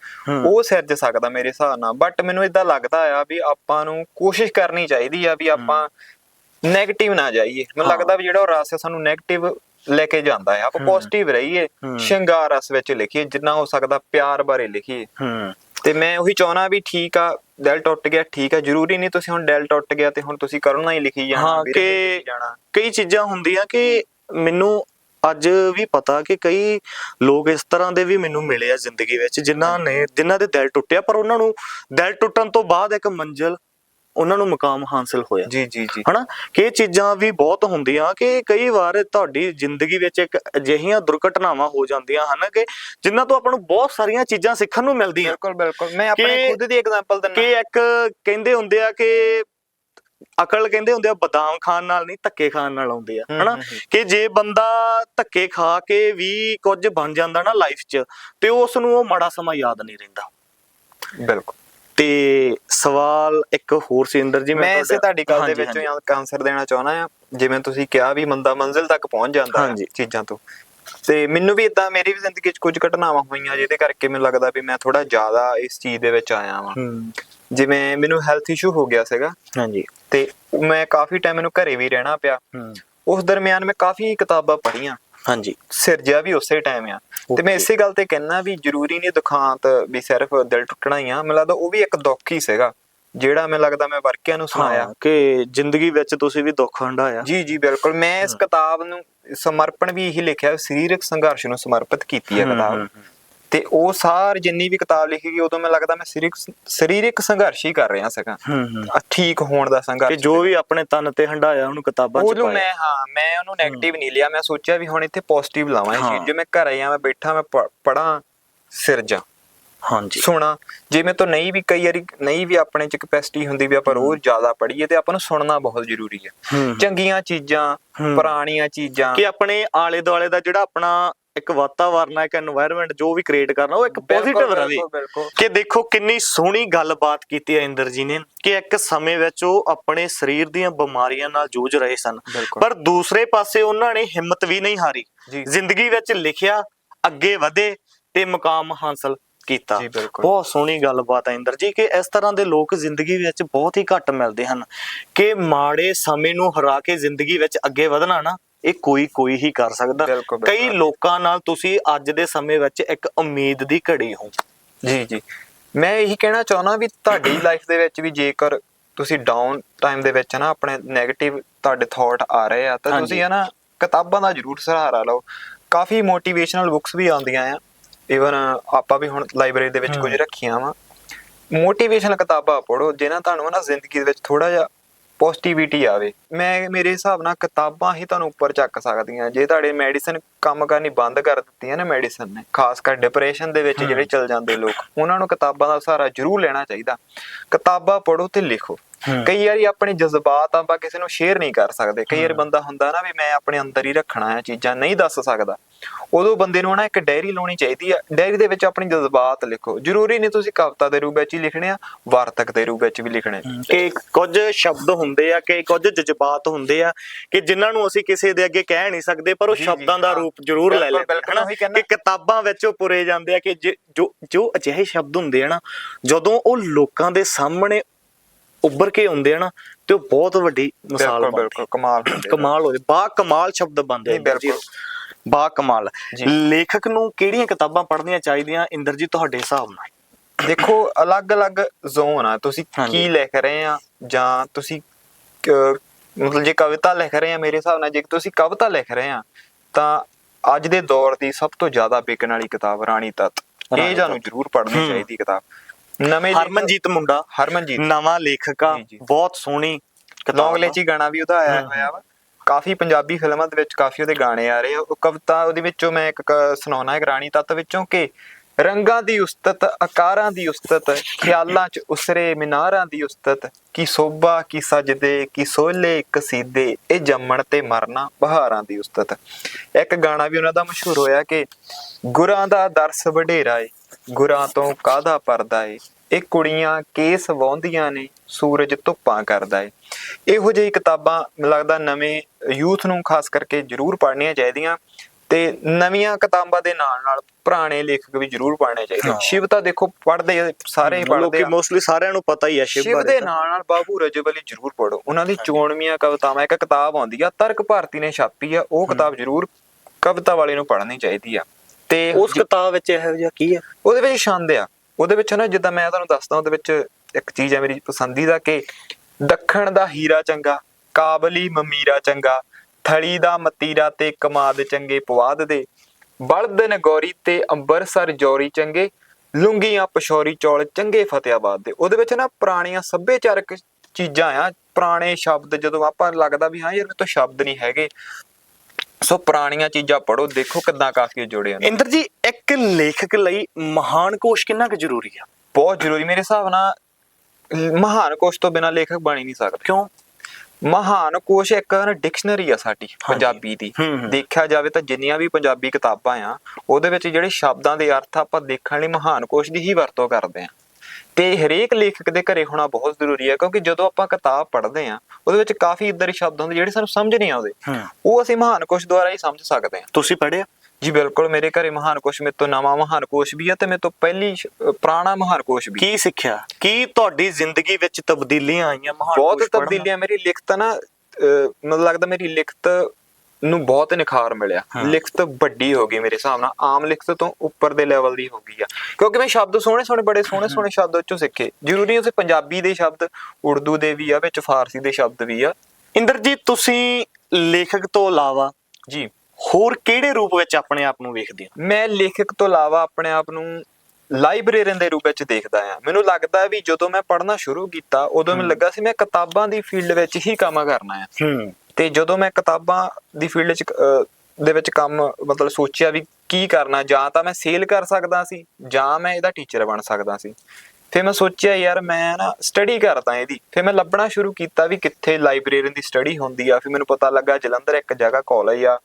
ਉਹ ਸਿਰਜ ਸਕਦਾ ਮੇਰੇ ਹਿਸਾਬ ਨਾਲ। ਬਟ ਮੈਨੂੰ ਇਦਾਂ ਲੱਗਦਾ ਆ ਵੀ ਆਪਾਂ ਨੂੰ ਕੋਸ਼ਿਸ਼ ਕਰਨੀ ਚਾਹੀਦੀ ਆ ਵੀ ਆਪਾਂ 네ਗੇਟਿਵ ਨਾ ਜਾਈਏ। ਮੈਨੂੰ। ਲੱਗਦਾ ਵੀ ਜਿਹੜਾ ਰਸ ਸਾਨੂੰ 네ਗੇਟਿਵ ਲੈ ਕੇ ਜਾਂਦਾ ਹੈ ਆਪਾਂ। ਪੋਜ਼ਿਟਿਵ ਰਹੀਏ। ਸ਼ਿੰਗਾਰ ਰਸ ਵਿੱਚ ਲਿਖੀਏ ਜਿੰਨਾ ਹੋ ਸਕਦਾ ਪਿਆਰ ਬਾਰੇ ਲਿਖੀਏ। ਤੇ ਮੈਂ ਉਹੀ ਚਾਹਣਾ ਵੀ ਠੀਕ ਆ ਦਿਲ ਟੁੱਟ ਗਿਆ ਠੀਕ ਆ। ਜ਼ਰੂਰੀ ਨਹੀਂ ਤੁਸੀਂ ਹੁਣ ਦਿਲ ਟੁੱਟ ਗਿਆ ਤੇ ਹੁਣ ਤੁਸੀਂ ਕਰਨਾ ਹੀ ਲਿਖੀ ਜਾਣਾ ਹਾਂ, ਕਿ- ਕਈ ਚੀਜ਼ਾਂ ਹੁੰਦੀਆਂ ਕਿ ਮੈਨੂੰ ਅੱਜ ਵੀ ਪਤਾ ਕਿ ਕਈ ਲੋਕ ਇਸ ਤਰ੍ਹਾਂ ਦੇ ਵੀ ਮੈਨੂੰ ਮਿਲੇ ਆ ਜ਼ਿੰਦਗੀ ਵਿੱਚ ਜਿਨ੍ਹਾਂ ਨੇ ਜਿਨ੍ਹਾਂ ਦੇ ਦਿਲ ਟੁੱਟਿਆ ਪਰ ਉਹਨਾਂ ਨੂੰ ਦਿਲ ਟੁੱਟਣ ਤੋਂ ਬਾਅਦ ਇੱਕ ਮੰਜ਼ਿਲ ਉਹਨਾਂ ਨੂੰ ਮੁਕਾਮ ਹਾਸਲ ਹੋਇਆ। ਜੀ ਜੀ ਜੀ। ਹਨਾ? ਕਿ ਇਹ ਚੀਜ਼ਾਂ ਵੀ ਬਹੁਤ ਹੁੰਦੀਆਂ ਕਿ ਕਈ ਵਾਰ ਤੁਹਾਡੀ ਜ਼ਿੰਦਗੀ ਵਿੱਚ ਇੱਕ ਅਜਿਹੀਆਂ ਦੁਰਘਟਨਾਵਾਂ ਹੋ ਜਾਂਦੀਆਂ ਹਨ ਕਿ ਜਿਨ੍ਹਾਂ ਤੋਂ ਆਪਾਂ ਨੂੰ ਬਹੁਤ ਸਾਰੀਆਂ ਚੀਜ਼ਾਂ ਸਿੱਖਣ ਨੂੰ ਮਿਲਦੀਆਂ। ਬਿਲਕੁਲ ਬਿਲਕੁਲ। ਮੈਂ ਆਪਣੇ ਖੁਦ ਦੀ ਐਗਜ਼ਾਮਪਲ ਦਿੰਦਾ। ਕਿ ਇੱਕ ਕਹਿੰਦੇ ਹੁੰਦੇ ਆ ਕਿ ਅਕਲ ਕਹਿੰਦੇ ਹੁੰਦੇ ਆ ਬਦਾਮ ਖਾਣ ਨਾਲ ਨਹੀਂ ਧੱਕੇ ਖਾਣ ਨਾਲ ਆਉਂਦੀ ਆ ਹਨਾ। ਕਿ ਜੇ ਬੰਦਾ ਧੱਕੇ ਖਾ ਕੇ ਵੀ ਕੁਝ ਬਣ ਜਾਂਦਾ ਨਾ ਲਾਈਫ 'ਚ ਤੇ ਉਸ ਨੂੰ ਉਹ ਮਾੜਾ ਸਮਾਂ ਯਾਦ ਨਹੀਂ ਰਹਿੰਦਾ। ਬਿਲਕੁਲ। ਤੇ ਸਵਾਲ ਇੱਕ ਹੋਰ ਸੀ ਇੰਦਰ ਜੀ ਮੈਂ ਇਸੇ ਤੁਹਾਡੀ ਗੱਲ ਦੇ ਵਿੱਚੋਂ। ਆਨਸਰ ਦੇਣਾ ਚਾਹੁੰਦਾ ਆ ਜਿਵੇਂ ਤੁਸੀਂ ਕਿਹਾ ਵੀ ਬੰਦਾ ਮੰਜ਼ਿਲ ਤੱਕ ਪਹੁੰਚ ਜਾਂਦਾ। ਚੀਜ਼ਾਂ ਤੋਂ। ਤੇ ਮੈਨੂੰ ਵੀ ਇਦਾਂ ਮੇਰੀ ਵੀ ਜ਼ਿੰਦਗੀ 'ਚ ਕੁਝ ਘਟਨਾਵਾਂ ਹੋਈਆਂ ਜਿਹਦੇ ਕਰਕੇ ਮੈਨੂੰ ਲੱਗਦਾ ਵੀ ਮੈਂ ਥੋੜਾ ਜ਼ਿਆਦਾ ਇਸ ਚੀਜ਼ ਦੇ ਵਿੱਚ ਆਇਆ ਹੂੰ। ਜਿਵੇਂ ਮੈਨੂੰ ਹੈਲਥ ਇਸ਼ੂ ਹੋ ਗਿਆ ਸੀਗਾ। ਹਾਂਜੀ। ਤੇ ਮੈਂ ਕਾਫੀ ਟਾਈਮ ਮੈਨੂੰ ਘਰੇ ਵੀ ਰਹਿਣਾ ਪਿਆ। ਹੂੰ। ਉਸ ਦਰਮਿਆਨ ਮੈਂ ਕਾਫੀ ਕਿਤਾਬਾਂ ਪੜ੍ਹੀਆਂ। ਹਾਂਜੀ। ਸਿਰਜਿਆ ਵੀ ਉਸੇ ਟਾਈਮ ਆ। ਤੇ ਮੈਂ. ਇਸੇ ਗੱਲ ਤੇ ਕਹਿਣਾ ਵੀ ਜ਼ਰੂਰੀ ਨਹੀਂ ਦੁਖਾਂਤ ਵੀ ਸਿਰਫ ਦਿਲ ਟੁੱਟਣਾ ਹੀ ਆ। ਮੈਨੂੰ ਲੱਗਦਾ ਉਹ ਵੀ ਇੱਕ ਦੁੱਖ ਹੀ ਸੀਗਾ ਜਿਹੜਾ ਮੈਨੂੰ ਲੱਗਦਾ ਮੈਂ ਵਰਕਿਆਂ ਨੂੰ ਸੁਣਾਇਆ। ਕਿ ਜ਼ਿੰਦਗੀ ਵਿੱਚ ਤੁਸੀਂ ਵੀ ਦੁੱਖ ਹੰਢਾਇਆ ਜੀ ਜੀ ਬਿਲਕੁਲ। ਮੈਂ ਇਸ ਕਿਤਾਬ ਨੂੰ ਸਮਰਪਣ ਵੀ ਇਹੀ ਲਿਖਿਆ ਸਰੀਰਕ ਸੰਘਰਸ਼ ਨੂੰ ਸਮਰਪਿਤ ਕੀਤੀ ਹੈ ਕਿਤਾਬ। ਤੇ ਉਹ ਸਾਰ ਜਿੰਨੀ ਵੀ ਕਿਤਾਬ ਲਿਖੀ ਗਈ ਉਦੋਂ ਮੈਨੂੰ ਲੱਗਦਾ ਮੈਂ ਸਰੀਰਕ ਸਰੀਰਕ ਸੰਘਰਸ਼ ਹੀ ਕਰ ਰਿਹਾ ਸੀਗਾ। ਹੂੰ ਹੂੰ। ਅ, ਠੀਕ ਹੋਣ ਦਾ ਕਿ ਸੰਘਰਸ਼ ਜੋ ਵੀ ਆਪਣੇ ਤਨ ਤੇ ਹੰਢਾਇਆ ਉਹਨੂੰ ਕਿਤਾਬਾਂ 'ਚ ਉਹਨੂੰ ਪਾਇਆ। ਮੈਂ ਹਾਂ ਮੈਂ ਉਹਨੂੰ 네ਗੇਟਿਵ ਨਹੀਂ ਲਿਆ ਮੈਂ ਸੋਚਿਆ ਵੀ ਹੁਣ ਇੱਥੇ ਪੋਜ਼ਿਟਿਵ ਲਾਵਾਂ ਇਹ। ਚੀਜ਼। ਜੇ ਮੈਂ ਘਰੇ ਆ ਮੈਂ ਬੈਠਾ ਮੈਂ ਪੜਾਂ ਸਿਰਜਾ ਹਾਂਜੀ। ਸੁਣਾ। ਜੇ ਮੈਂ ਤੋਂ ਨਹੀਂ ਵੀ ਕਈ ਵਾਰੀ ਨਹੀਂ ਵੀ ਆਪਣੇ ਚ ਕਪੈਸਿਟੀ ਹੁੰਦੀ ਵੀ ਆਪਾਂ ਰੋਜ਼ ਜ਼ਿਆਦਾ ਪੜ੍ਹੀਏ ਤੇ ਆਪਾਂ ਨੂੰ ਸੁਣਨਾ ਬਹੁਤ ਜ਼ਰੂਰੀ ਹੈ। ਚੰਗੀਆਂ ਚੀਜ਼ਾਂ। ਪੁਰਾਣੀਆਂ ਚੀਜ਼ਾਂ। ਕਿ ਆਪਣੇ ਆਲੇ ਦੁਆਲੇ ਦਾ ਜਿਹੜਾ ਆਪਣਾ ਇੱਕ ਵਾਤਾਵਰਨ ਹੈ ਇੱਕ এনवायरमेंट ਜੋ ਵੀ ਕ੍ਰੀਏਟ ਕਰਨਾ ਉਹ ਇੱਕ ਪੋਜ਼ਿਟਿਵ ਰਵੇ। ਕਿ ਦੇਖੋ ਕਿੰਨੀ ਸੋਹਣੀ ਗੱਲਬਾਤ ਕੀਤੀ ਹੈ ਇੰਦਰ ਜੀ ਨੇ ਕਿ ਇੱਕ ਸਮੇਂ ਵਿੱਚ ਉਹ ਆਪਣੇ ਸਰੀਰ ਦੀਆਂ ਬਿਮਾਰੀਆਂ ਨਾਲ ਜੂਝ ਰਹੇ ਸਨ। ਪਰ ਦੂਸਰੇ ਪਾਸੇ ਉਹਨਾਂ ਨੇ ਹਿੰਮਤ ਵੀ ਨਹੀਂ ਹਾਰੀ। ਜ਼ਿੰਦਗੀ ਵਿੱਚ ਲਿਖਿਆ ਅੱਗੇ ਵਧੇ ਤੇ ਮੁਕਾਮ ਹਾਸਲ ਕੀਤਾ। ਬਹੁਤ ਸੋਹਣੀ ਗੱਲਬਾਤ ਹੈ ਇੰਦਰ ਜੀ ਕਿ ਇਸ ਤਰ੍ਹਾਂ ਦੇ ਲੋਕ ਜ਼ਿੰਦਗੀ ਵਿੱਚ ਬਹੁਤ ਹੀ ਘੱਟ ਮਿਲਦੇ ਹਨ। ਕਿ ਮਾੜੇ ਸਮੇਂ ਨੂੰ ਹਰਾ ਕੇ ਜ਼ਿੰਦਗੀ ਵਿੱਚ ਅੱਗੇ ਵਧਣਾ ਨਾ ਇਹ ਕੋਈ ਕੋਈ ਹੀ ਕਰ ਸਕਦਾ ਬਿਲਕੁਲ, ਕਈ। ਲੋਕਾਂ ਨਾਲ ਤੁਸੀਂ ਅੱਜ ਦੇ ਸਮੇਂ ਵਿੱਚ ਇੱਕ ਉਮੀਦ ਦੀ ਘੜੀ ਹੋ ਜੀ ਜੀ ਮੈਂ ਇਹੀ ਕਹਿਣਾ ਚਾਹੁੰਦਾ ਵੀ ਤੁਹਾਡੀ ਲਾਈਫ ਦੇ ਵਿੱਚ ਵੀ ਜੇਕਰ ਤੁਸੀਂ ਡਾਊਨ ਟਾਈਮ ਦੇ ਵਿੱਚ ਨਾ ਆਪਣੇ 네ਗੇਟਿਵ ਤੁਹਾਡੇ ਥਾਟ ਆ ਰਹੇ ਆ ਤਾਂ ਹਾਂਜੀ। ਤੁਸੀਂ ਹੈ ਨਾ ਕਿਤਾਬਾਂ ਦਾ ਜ਼ਰੂਰ ਸਹਾਰਾ ਲਓ ਕਾਫੀ ਮੋਟੀਵੇਸ਼ਨਲ ਬੁੱਕਸ ਵੀ ਆਉਂਦੀਆਂ ਆ ਇਵਨ ਆਪਾਂ ਵੀ ਹੁਣ ਲਾਇਬ੍ਰੇਰੀ ਦੇ ਵਿੱਚ ਕੁਝ। ਰੱਖੀਆਂ ਵਾ ਮੋਟੀਵੇਸ਼ਨਲ ਕਿਤਾਬਾਂ ਪੜ੍ਹੋ ਜਿਨ੍ਹਾਂ ਤੁਹਾਨੂੰ ਨਾ ਜ਼ਿੰਦਗੀ ਦੇ ਵਿੱਚ ਥੋੜਾ ਜਿਹਾ ਪੋਜ਼ਿਟਿਵਿਟੀ ਆਵੇ ਮੈਂ ਮੇਰੇ ਹਿਸਾਬ ਨਾਲ ਕਿਤਾਬਾਂ ਹੀ ਤੁਹਾਨੂੰ ਉੱਪਰ ਚੱਕ ਸਕਦੀਆਂ ਜੇ ਤੁਹਾਡੇ ਮੈਡੀਸਨ ਕੰਮ ਕਰਨੀ ਬੰਦ ਕਰ ਦਿੱਤੀਆਂ ਨਾ ਮੈਡੀਸਨ ਨੇ ਖਾਸ ਕਰ ਡਿਪਰੈਸ਼ਨ ਦੇ ਵਿੱਚ। ਜਿਹੜੇ ਚਲ ਜਾਂਦੇ ਲੋਕ ਉਹਨਾਂ ਨੂੰ ਕਿਤਾਬਾਂ ਦਾ ਸਹਾਰਾ ਜ਼ਰੂਰ ਲੈਣਾ ਚਾਹੀਦਾ ਕਿਤਾਬਾਂ ਪੜ੍ਹੋ ਤੇ ਲਿਖੋ। ਕਈ ਵਾਰੀ ਆਪਣੇ ਜਜ਼ਬਾਤ ਆਪਾਂ ਕਿਸੇ ਨੂੰ ਸ਼ੇਅਰ ਨਹੀਂ ਕਰ ਸਕਦੇ। ਕਈ ਵਾਰ ਹੂੰ। ਬੰਦਾ ਹੁੰਦਾ ਨਾ ਵੀ ਮੈਂ ਆਪਣੇ ਅੰਦਰ ਹੀ ਰੱਖਣਾ ਆ ਚੀਜ਼ਾਂ ਨਹੀਂ ਦੱਸ ਸਕਦਾ। ਉਦੋਂ ਬੰਦੇ ਨੂੰ ਨਾ ਇੱਕ ਡਾਇਰੀ ਲਾਉਣੀ ਚਾਹੀਦੀ ਆ। ਡਾਇਰੀ ਦੇ ਵਿੱਚ ਆਪਣੇ ਜਜ਼ਬਾਤ ਲਿਖੋ। ਜ਼ਰੂਰੀ ਨਹੀਂ ਤੁਸੀਂ ਕਵਿਤਾ ਦੇ ਰੂਪ ਵਿੱਚ ਹੀ ਲਿਖਣੇ ਆ ਵਾਰਤਕ ਦੇ ਰੂਪ ਵਿੱਚ ਵੀ ਲਿਖਣੇ। ਕਿ ਕੁਝ ਸ਼ਬਦ ਹੁੰਦੇ ਆ ਕਿ ਕੁਝ ਜਜ਼ਬਾਤ ਹੁੰਦੇ ਆ ਕਿ ਜਿਨ੍ਹਾਂ ਨੂੰ ਅਸੀਂ ਕਿਸੇ ਦੇ ਅੱਗੇ ਕਹਿ ਨਹੀਂ ਸਕਦੇ ਪਰ ਉਹ ਸ਼ਬਦਾਂ ਦਾ ਹਾਂ। ਰੂਪ ਜ਼ਰੂਰ ਲੈ ਲੈਂਦੇ ਹਨ। ਕਿ ਕਿਤਾਬਾਂ ਵਿੱਚ ਉਹ ਪੁਰੇ ਜਾਂਦੇ ਆ ਕਿ ਜੋ ਜੋ ਅਜਿਹੇ ਸ਼ਬਦ ਹੁੰਦੇ ਆ ਨਾ ਜਦੋਂ ਉਹ ਲੋਕਾਂ ਦੇ ਸਾਹਮਣੇ ਉੱਭਰ ਕੇ ਆਉਂਦੇ ਆ ਨਾ ਤੇ ਉਹ ਬਹੁਤ ਵੱਡੀ ਮਿਸਾਲ ਬਿਲਕੁਲ ਬਣਦੀ ਬਿਲਕੁਲ ਕਮਾਲ। ਕਮਾਲ ਹੋਏ ਬਾ ਕਮਾਲ ਸ਼ਬਦ ਜੀ। ਬਿਲਕੁਲ। ਬਾ ਕਮਾਲ। ਲੇਖਕ ਨੂੰ ਕਿਹੜੀਆਂ ਕਿਤਾਬਾਂ ਪੜ੍ਹਨੀਆਂ ਚਾਹੀਦੀਆਂ ਇੰਦਰ ਜੀ ਤੁਹਾਡੇ ਹਿਸਾਬ ਨਾਲ ਦੇਖੋ ਅਲੱਗ-ਅਲੱਗ ਜ਼ੋਨ ਆ ਤੁਸੀਂ। ਕੀ ਲਿਖ ਰਹੇ ਆ ਜਾਂ ਤੁਸੀਂ ਮਤਲਬ ਜੇ ਕਵਿਤਾ ਲਿਖ ਰਹੇ ਆ ਮੇਰੇ ਹਿਸਾਬ ਨਾਲ ਜੇ ਤੁਸੀਂ ਕਵਿਤਾ ਲਿਖ ਰਹੇ ਆ ਤਾਂ ਅੱਜ ਦੇ ਦੌਰ ਦੀ ਸਭ ਤੋਂ ਜ਼ਿਆਦਾ ਵਿਕਣ ਵਾਲੀ ਕਿਤਾਬ ਰਾਣੀ ਤੱਤ ਇਹ ਤੁਹਾਨੂੰ ਜ਼ਰੂਰ ਪੜ੍ਹਨੀ। ਚਾਹੀਦੀ ਕਿਤਾਬ ਨਵੇਂ ਹਰਮਨਜੀਤ ਮੁੰਡਾ ਹਰਮਨਜੀਤ ਨਵਾਂ ਲੇਖਕ ਆ। ਬਹੁਤ ਸੋਹਣੀ ਕਿਤਾਬ ਲੌਂਗ ਆ। ਲੈਚੀ ਗਾਣਾ ਵੀ ਉਹਦਾ ਆਇਆ। ਹੋਇਆ ਵਾ ਕਾਫੀ ਪੰਜਾਬੀ ਫਿਲਮਾਂ ਦੇ ਵਿੱਚ ਕਾਫੀ ਉਹਦੇ ਗਾਣੇ ਆ ਰਹੇ ਆ ਉਹ ਕਵਿਤਾ ਉਹਦੇ ਵਿੱਚੋਂ ਮੈਂ ਇੱਕ ਸੁਣਾਉਣਾ ਹੈ ਰਾਣੀ ਤੱਤ ਵਿੱਚੋਂ ਕਿ ਰੰਗਾਂ ਦੀ ਉਸਤਤ ਆਕਾਰਾਂ ਦੀ ਉਸਤਤ ਖਿਆਲਾਂ 'ਚ ਉਸਰੇ ਮਿਨਾਰਾਂ ਦੀ ਉਸਤਤ ਕੀ ਸੋਭਾ ਕੀ ਸਜਦੇ ਕੀ ਸੋਲੇ ਕਸੀਦੇ ਇਹ ਜੰਮਣ ਤੇ ਮਰਨਾ ਬਹਾਰਾਂ ਦੀ ਉਸਤਤ ਇੱਕ ਗਾਣਾ ਵੀ ਉਹਨਾਂ ਦਾ ਮਸ਼ਹੂਰ ਹੋਇਆ ਕਿ ਗੁਰਾਂ ਦਾ ਦਰਸ ਵਡੇਰਾ ਏ ਗੁਰਾਂ ਤੋਂ ਕਾਹਦਾ ਪਰਦਾ ਏ? ਇਹ ਕੁੜੀਆਂ ਕੇਸ ਵਾਉਂਦੀਆਂ ਨੇ ਸੂਰਜ ਧੁੱਪਾਂ ਕਰਦਾ ਏ। ਇਹੋ ਜਿਹੀ ਕਿਤਾਬਾਂ ਲੱਗਦਾ ਨਵੇਂ ਯੂਥ ਨੂੰ ਖਾਸ ਕਰਕੇ ਜ਼ਰੂਰ ਪੜ੍ਹਨੀਆਂ ਚਾਹੀਦੀਆਂ ਤੇ ਨਵੀਆਂ ਕਿਤਾਬਾਂ ਦੇ ਨਾਲ ਨਾਲ ਪੁਰਾਣੇ ਲੇਖਕ ਵੀ ਜ਼ਰੂਰ ਪੜ੍ਹਨੇ ਚਾਹੀਦੇ। ਸ਼ਿਵ ਤਾਂ ਦੇਖੋ ਪੜ੍ਹਦੇ ਸਾਰੇ ਪੜ੍ਹਦੇ ਲੋਕੀ ਮੋਸਟਲੀ ਸਾਰਿਆਂ ਨੂੰ ਪਤਾ ਹੀ ਹੈ ਸ਼ਿਵ ਦੇ। ਨਾਲ ਨਾਲ ਬਾਬੂ ਰਜਬ ਅਲੀ ਜ਼ਰੂਰ ਪੜੋ ਉਹਨਾਂ ਦੀ ਚੋਣਵੀਆਂ ਕਵਿਤਾਵਾਂ ਇੱਕ ਕਿਤਾਬ ਆਉਂਦੀ ਆ ਤਰਕ ਭਾਰਤੀ ਨੇ ਛਾਪੀ ਆ ਉਹ ਕਿਤਾਬ ਜ਼ਰੂਰ ਕਵਿਤਾ ਵਾਲੇ ਨੂੰ ਪੜ੍ਹਨੀ ਚਾਹੀਦੀ ਆ। ਤੇ ਉਸ ਕਿਤਾਬ ਵਿੱਚ ਇਹੋ ਜਿਹਾ ਕੀ ਹੈ? ਉਹਦੇ ਵਿੱਚ ਛੰਦ ਆ। ਉਹਦੇ ਵਿੱਚ ਨਾ ਜਿੱਦਾਂ ਮੈਂ ਤੁਹਾਨੂੰ ਦੱਸਦਾ ਉਹਦੇ ਵਿੱਚ ਇੱਕ ਚੀਜ਼ ਹੈ ਮੇਰੀ ਪਸੰਦੀਦਾ ਕਿ ਦੱਖਣ ਦਾ ਹੀਰਾ ਚੰਗਾ ਕਾਬਲੀ ਮਮੀਰਾ ਚੰਗਾ ਥਲੀ ਦਾ ਮਤੀਰਾ ਤੇ ਕਮਾਦ ਚੰਗੇ ਪਵਾਦ ਦੇ ਬਲਦ ਨਗੌਰੀ ਤੇ ਅੰਬਰਸਰ ਜੌਰੀ ਚੰਗੇ ਲੁੰਗੀਆਂ ਪਸ਼ੌਰੀ ਚੌਲ ਚੰਗੇ ਫਤਿਆਬਾਦ ਦੇ। ਉਹਦੇ ਵਿੱਚ ਨਾ ਪੁਰਾਣੀਆਂ ਸੱਭਿਆਚਾਰਕ ਚੀਜ਼ਾਂ ਆ। ਪੁਰਾਣੇ ਸ਼ਬਦ ਜਦੋਂ ਆਪਾਂ ਲੱਗਦਾ ਵੀ ਹਾਂ ਯਾਰ ਮੇਰੇ ਤੋਂ ਸ਼ਬਦ ਨਹੀਂ ਹੈਗੇ। ਸੋ ਪੁਰਾਣੀਆਂ ਚੀਜ਼ਾਂ ਪੜੋ ਦੇਖੋ ਕਿੱਦਾਂ ਕਾਫੀ ਜੁੜੇ ਹਨ ਇੰਦਰ ਜੀ ਇੱਕ ਲੇਖਕ ਲਈ ਮਹਾਨ ਕੋਸ਼ ਕਿੰਨਾ ਕੁ ਜ਼ਰੂਰੀ ਆ? ਬਹੁਤ ਜ਼ਰੂਰੀ। ਮੇਰੇ ਹਿਸਾਬ ਨਾਲ ਮਹਾਨ ਕੋਸ਼ ਤੋਂ ਬਿਨਾ ਲੇਖਕ ਬਣ ਹੀ ਨਹੀਂ ਸਕਦਾ। ਕਿਉਂ? ਮਹਾਨ ਕੋਸ਼ ਇੱਕ ਡਿਕਸ਼ਨਰੀ ਆ ਸਾਡੀ ਪੰਜਾਬੀ ਦੀ। ਦੇਖਿਆ ਜਾਵੇ ਤਾਂ ਜਿੰਨੀਆਂ ਵੀ ਪੰਜਾਬੀ ਕਿਤਾਬਾਂ ਆ ਉਹਦੇ ਵਿੱਚ ਜਿਹੜੇ ਸ਼ਬਦਾਂ ਦੇ ਅਰਥ ਆਪਾਂ ਦੇਖਣ ਲਈ ਮਹਾਨ ਕੋਸ਼ ਦੀ ਹੀ ਵਰਤੋਂ ਕਰਦੇ ਆ। ਤੇ ਹਰੇਕ ਲੇਖਕ ਦੇ ਘਰੇ ਹੋਣਾ ਬਹੁਤ ਜ਼ਰੂਰੀ ਹੈ ਕਿਉਂਕਿ ਜਦੋਂ ਆਪਾਂ ਕਿਤਾਬ ਪੜ੍ਹਦੇ ਆ ਉਹਦੇ ਵਿੱਚ ਕਾਫੀ ਇਦਾਂ ਦੇ ਸ਼ਬਦ ਹੁੰਦੇ ਜਿਹੜੇ ਸਾਨੂੰ ਸਮਝ ਨਹੀਂ ਆਉਂਦੇ। ਉਹ ਅਸੀਂ ਮਹਾਨ ਕੋਸ਼ ਦੁਆਰਾ ਹੀ ਸਮਝ ਸਕਦੇ ਆ ਤੁਸੀਂ ਪੜਿਆ ਜੀ ਬਿਲਕੁਲ ਮੇਰੇ ਘਰੇ ਮਹਾਨ ਕੋਸ਼ ਮੇਰੇ ਤੋਂ ਨਵਾਂ ਮਹਾਨ ਕੋਸ਼ ਵੀ ਆ ਤੇ ਮੇਰੇ ਤੋਂ ਪਹਿਲੀ ਪੁਰਾਣਾ ਮਹਾਨ ਕੋਸ਼ ਵੀ। ਕੀ ਸਿੱਖਿਆ? ਕੀ ਤੁਹਾਡੀ ਜ਼ਿੰਦਗੀ ਵਿੱਚ ਤਬਦੀਲੀਆਂ ਆਈਆਂ ਮਹਾਨ ਬਹੁਤ? ਤਬਦੀਲੀਆਂ ਮੇਰੀ ਲਿਖਤ ਨਾ ਮੈਨੂੰ ਲੱਗਦਾ ਮੇਰੀ ਲਿਖਤ ਨੂੰ ਬਹੁਤ ਨਿਖਾਰ ਮਿਲਿਆ। ਲਿਖਤ ਵੱਡੀ ਹੋ ਗਈ ਮੇਰੇ ਹਿਸਾਬ ਨਾਲ। ਆਮ ਲਿਖਤ ਤੋਂ ਉੱਪਰ ਦੇ ਲੈਵਲ ਦੀ ਹੋ ਗਈ ਆ। ਕਿਉਂਕਿ ਮੈਂ ਸ਼ਬਦ ਸੋਹਣੇ ਸੋਹਣੇ ਬੜੇ ਸੋਹਣੇ ਸੋਹਣੇ ਸ਼ਬਦ ਉੱਚੋਂ ਸਿੱਖੇ। ਜ਼ਰੂਰੀ ਉਸੇ ਪੰਜਾਬੀ ਦੇ ਸ਼ਬਦ ਉਰਦੂ ਦੇ ਵੀ ਆ ਵਿੱਚ ਫਾਰਸੀ ਦੇ ਸ਼ਬਦ ਵੀ ਆ। ਇੰਦਰ ਜੀ ਤੁਸੀਂ ਲੇਖਕ ਤੋਂ ਇਲਾਵਾ ਜੀ। ਹੋਰ ਕਿਹੜੇ ਰੂਪ ਵਿੱਚ ਆਪਣੇ ਆਪ ਨੂੰ ਵੇਖਦੇ ਹੋ? ਮੈਂ ਲੇਖਕ ਤੋਂ ਇਲਾਵਾ ਆਪਣੇ ਆਪ ਨੂੰ ਲਾਇਬ੍ਰੇਰੀਅਨ ਦੇ ਰੂਪ ਵਿੱਚ ਦੇਖਦਾ ਆ। ਮੈਨੂੰ ਲੱਗਦਾ ਵੀ ਜਦੋਂ ਮੈਂ ਪੜ੍ਹਨਾ ਸ਼ੁਰੂ ਕੀਤਾ ਉਦੋਂ ਮੈਨੂੰ ਲੱਗਾ ਸੀ ਮੈਂ ਕਿਤਾਬਾਂ ਦੀ ਫੀਲਡ ਵਿੱਚ ਹੀ ਕੰਮ ਕਰਨਾ ਆ। ਹੂੰ। ਤੇ ਜਦੋਂ ਮੈਂ ਕਿਤਾਬਾਂ ਦੀ ਫੀਲਡ 'ਚ ਦੇ ਵਿੱਚ ਕੰਮ ਮਤਲਬ ਸੋਚਿਆ ਵੀ ਕੀ ਕਰਨਾ, ਜਾਂ ਤਾਂ ਮੈਂ ਸੇਲ ਕਰ ਸਕਦਾ ਸੀ, ਜਾਂ ਮੈਂ ਇਹਦਾ ਟੀਚਰ ਬਣ ਸਕਦਾ ਸੀ, ਫਿਰ ਮੈਂ ਸੋਚਿਆ ਯਾਰ ਮੈਂ ਨਾ ਸਟੱਡੀ ਕਰਦਾ ਇਹਦੀ, ਫਿਰ ਮੈਂ ਲੱਭਣਾ ਸ਼ੁਰੂ ਕੀਤਾ ਵੀ ਕਿੱਥੇ ਲਾਇਬ੍ਰੇਰੀਅਨ ਦੀ ਸਟੱਡੀ ਹੁੰਦੀ ਆ, ਫਿਰ ਮੈਨੂੰ ਪਤਾ ਲੱਗਾ ਜਲੰਧਰ ਇੱਕ ਜਗ੍ਹਾ ਕਾਲਜ ਆ,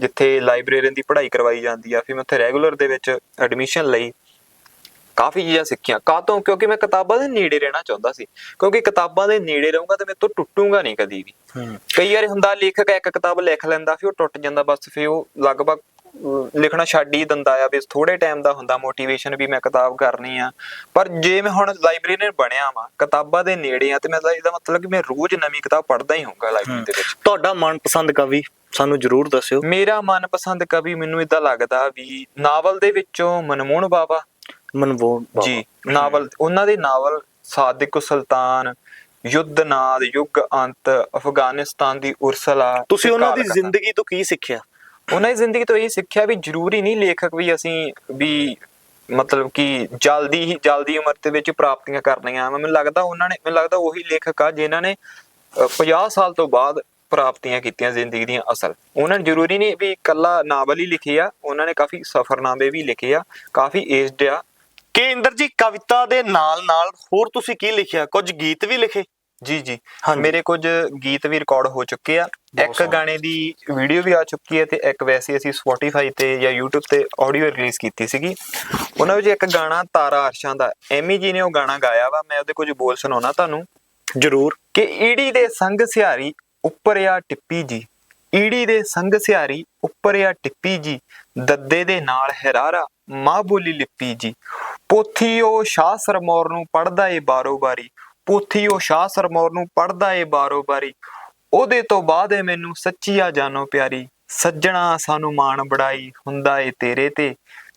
ਜਿੱਥੇ ਲਾਇਬ੍ਰੇਰੀਅਨ ਦੀ ਪੜ੍ਹਾਈ ਕਰਵਾਈ ਜਾਂਦੀ ਆ, ਫਿਰ ਮੈਂ ਉੱਥੇ ਰੈਗੂਲਰ ਦੇ ਵਿੱਚ ਐਡਮਿਸ਼ਨ ਲਈ ਕਾਫੀ ਚੀਜ਼ਾਂ ਸਿੱਖੀਆਂ। ਕਾਹਤੋਂ ਕਿਉਂਕਿ ਮੈਂ ਕਿਤਾਬਾਂ ਦੇ ਨੇੜੇ ਰਹਿਣਾ ਚਾਹੁੰਦਾ ਸੀ। ਕਿਉਂਕਿ ਕਿਤਾਬਾਂ ਦੇ ਨੇੜੇ ਰਹੂੰਗਾ ਤੇ ਮੇਰੇ ਤੋਂ ਟੁੱਟੂਗਾ ਨਹੀਂ ਕਦੀ ਵੀ। ਕਈ ਵਾਰੀ ਹੁੰਦਾ ਲੇਖਕ ਇੱਕ ਕਿਤਾਬ ਲਿਖ ਲੈਂਦਾ ਫਿਰ ਉਹ ਟੁੱਟ ਜਾਂਦਾ ਬਸ ਫਿਰ ਉਹ ਲਗਭਗ ਲਿਖਣਾ ਛੱਡ ਹੀ ਦਿੰਦਾ ਆ ਵੀ ਥੋੜੇ ਟਾਈਮ ਦਾ ਹੁੰਦਾ ਮੋਟੀਵੇਸ਼ਨ ਵੀ ਮੈਂ ਕਿਤਾਬ ਕਰਨੀ ਆ। ਪਰ ਜੇ ਮੈਂ ਹੁਣ ਲਾਇਬ੍ਰੇਰੀਅਨ ਬਣਿਆ ਵਾਂ ਕਿਤਾਬਾਂ ਦੇ ਨੇੜੇ ਆ ਤੇ ਮੈਂ ਇਹਦਾ ਮਤਲਬ ਕਿ ਮੈਂ ਰੋਜ਼ ਨਵੀਂ ਕਿਤਾਬ ਪੜ੍ਹਦਾ ਹੀ ਹੋਊਗਾ ਲਾਇਬ੍ਰੇਰੀ ਦੇ ਵਿੱਚ। ਤੁਹਾਡਾ ਮਨਪਸੰਦ ਕਵੀ ਸਾਨੂੰ ਜਰੂਰ ਦੱਸਿਓ। ਮੇਰਾ ਮਨਪਸੰਦ ਕਵੀ ਮੈਨੂੰ ਇਦਾਂ ਲੱਗਦਾ ਵੀ ਨਾਵਲ ਦੇ ਵਿੱਚੋਂ ਮਨਮੋਹਨ ਬਾਬਾ ਮਨਮੋਹਨ। ਜੀ ਨਾਵਲ ਉਹਨਾਂ ਦੇ ਨਾਵਲ ਸਾਦਿਕ ਸੁਲਤਾਨ ਯੁੱਧ ਨਾਦ ਯੁੱਗ ਅੰਤ ਅਫਗਾਨਿਸਤਾਨ ਦੀ ਉਰਸਲਾ ਤੁਸੀਂ ਉਹਨਾਂ ਦੀ। ਜ਼ਿੰਦਗੀ ਤੋਂ ਕੀ ਸਿੱਖਿਆ ਉਹਨਾਂ ਦੀ ਜ਼ਿੰਦਗੀ ਤੋਂ ਇਹ ਸਿੱਖਿਆ ਵੀ ਜ਼ਰੂਰੀ ਨਹੀਂ ਲੇਖਕ ਵੀ ਅਸੀਂ ਵੀ ਮਤਲਬ ਕਿ ਜਲਦੀ ਹੀ ਜਲਦੀ ਉਮਰ ਦੇ ਵਿੱਚ ਪ੍ਰਾਪਤੀਆਂ ਕਰਨੀਆਂ ਮੈਨੂੰ ਲੱਗਦਾ ਉਹਨਾਂ ਨੇ ਮੈਨੂੰ ਲੱਗਦਾ ਉਹੀ ਲੇਖਕ ਆ ਜਿਨ੍ਹਾਂ ਨੇ ਅ, 50 ਸਾਲ ਤੋਂ ਬਾਅਦ ਪ੍ਰਾਪਤੀਆਂ ਕੀਤੀਆਂ ਜ਼ਿੰਦਗੀ ਦੀਆਂ ਅਸਲ ਉਹਨਾਂ ਨੇ ਜ਼ਰੂਰੀ ਨਹੀਂ ਵੀ ਇਕੱਲਾ ਨਾਵਲ ਹੀ ਲਿਖੇ ਆ ਉਹਨਾਂ ਨੇ ਕਾਫੀ ਸਫ਼ਰਨਾਮੇ ਵੀ ਲਿਖੇ ਆ ਕਾਫੀ ਏਜਡ ਆ ਕਿ ਇੰਦਰ ਜੀ ਕਵਿਤਾ ਦੇ ਨਾਲ ਨਾਲ ਹੋਰ ਤੁਸੀਂ ਕੀ ਲਿਖਿਆ? ਕੁਝ ਗੀਤ ਵੀ ਲਿਖੇ? ਜੀ ਜੀ। ਮੇਰੇ ਕੁਝ ਗੀਤ ਵੀ ਰਿਕਾਰਡ ਹੋ ਚੁੱਕੇ ਆ। ਇੱਕ। ਗਾਣੇ ਦੀ ਵੀਡੀਓ ਵੀ ਆ ਚੁੱਕੀ ਹੈ ਤੇ ਇੱਕ ਵੈਸੇ ਅਸੀਂ Spotify ਤੇ ਜਾਂ YouTube ਤੇ ਆਡੀਓ ਰਿਲੀਜ਼ ਕੀਤੀ ਸੀਗੀ। ਉਹਨਾਂ ਵਿੱਚ ਇੱਕ ਗਾਣਾ ਤਾਰਾ ਅਰਸ਼ਾਂ ਦਾ। ਐਮੀ ਜੀ ਨੇ ਉਹ ਗਾਣਾ ਗਾਇਆ ਵਾ। ਮੈਂ ਉਹਦੇ ਕੁਝ ਬੋਲ ਸੁਣਾਉਣਾ ਤੁਹਾਨੂੰ। ਜਰੂਰ। ਕਿ ਈੜੀ ਦੇ ਸੰਗ ਸਿਹਾਰੀ ਉੱਪਰ ਆ ਟਿੱਪੀ ਜੀ। ਈੜੀ ਦੇ ਸੰਗ ਸਿਹਾਰੀ ਉੱਪਰ ਆ ਟਿੱਪੀ ਜੀ। ਦੱਦੇ ਦੇ ਨਾਲ ਹੈਰਾਰਾ। ਮਾਂ ਬੋਲੀ ਲਿਪੀ ਜੀ। ਪੋਥੀ ਉਹ ਸ਼ਾਹ ਸਰਮੌਰ ਨੂੰ ਪੜਦਾ ਏ ਬਾਰੋ ਬਾਰੀ ਪੋਥੀ ਉਹ ਸ਼ਾਹ ਸਰਮੌਰ ਨੂੰ ਪੜਦਾ ਏ ਬਾਰੋ ਬਾਰੀ ਉਹਦੇ ਤੋਂ ਬਾਅਦ ਏ ਮੈਨੂੰ ਸੱਚੀ ਆ ਜਾਨੋ ਪਿਆਰੀ। ਸੱਜਣਾ ਸਾਨੂੰ ਮਾਣ ਬੜਾਈ ਹੁੰਦਾ ਏ ਤੇਰੇ ਤੇ।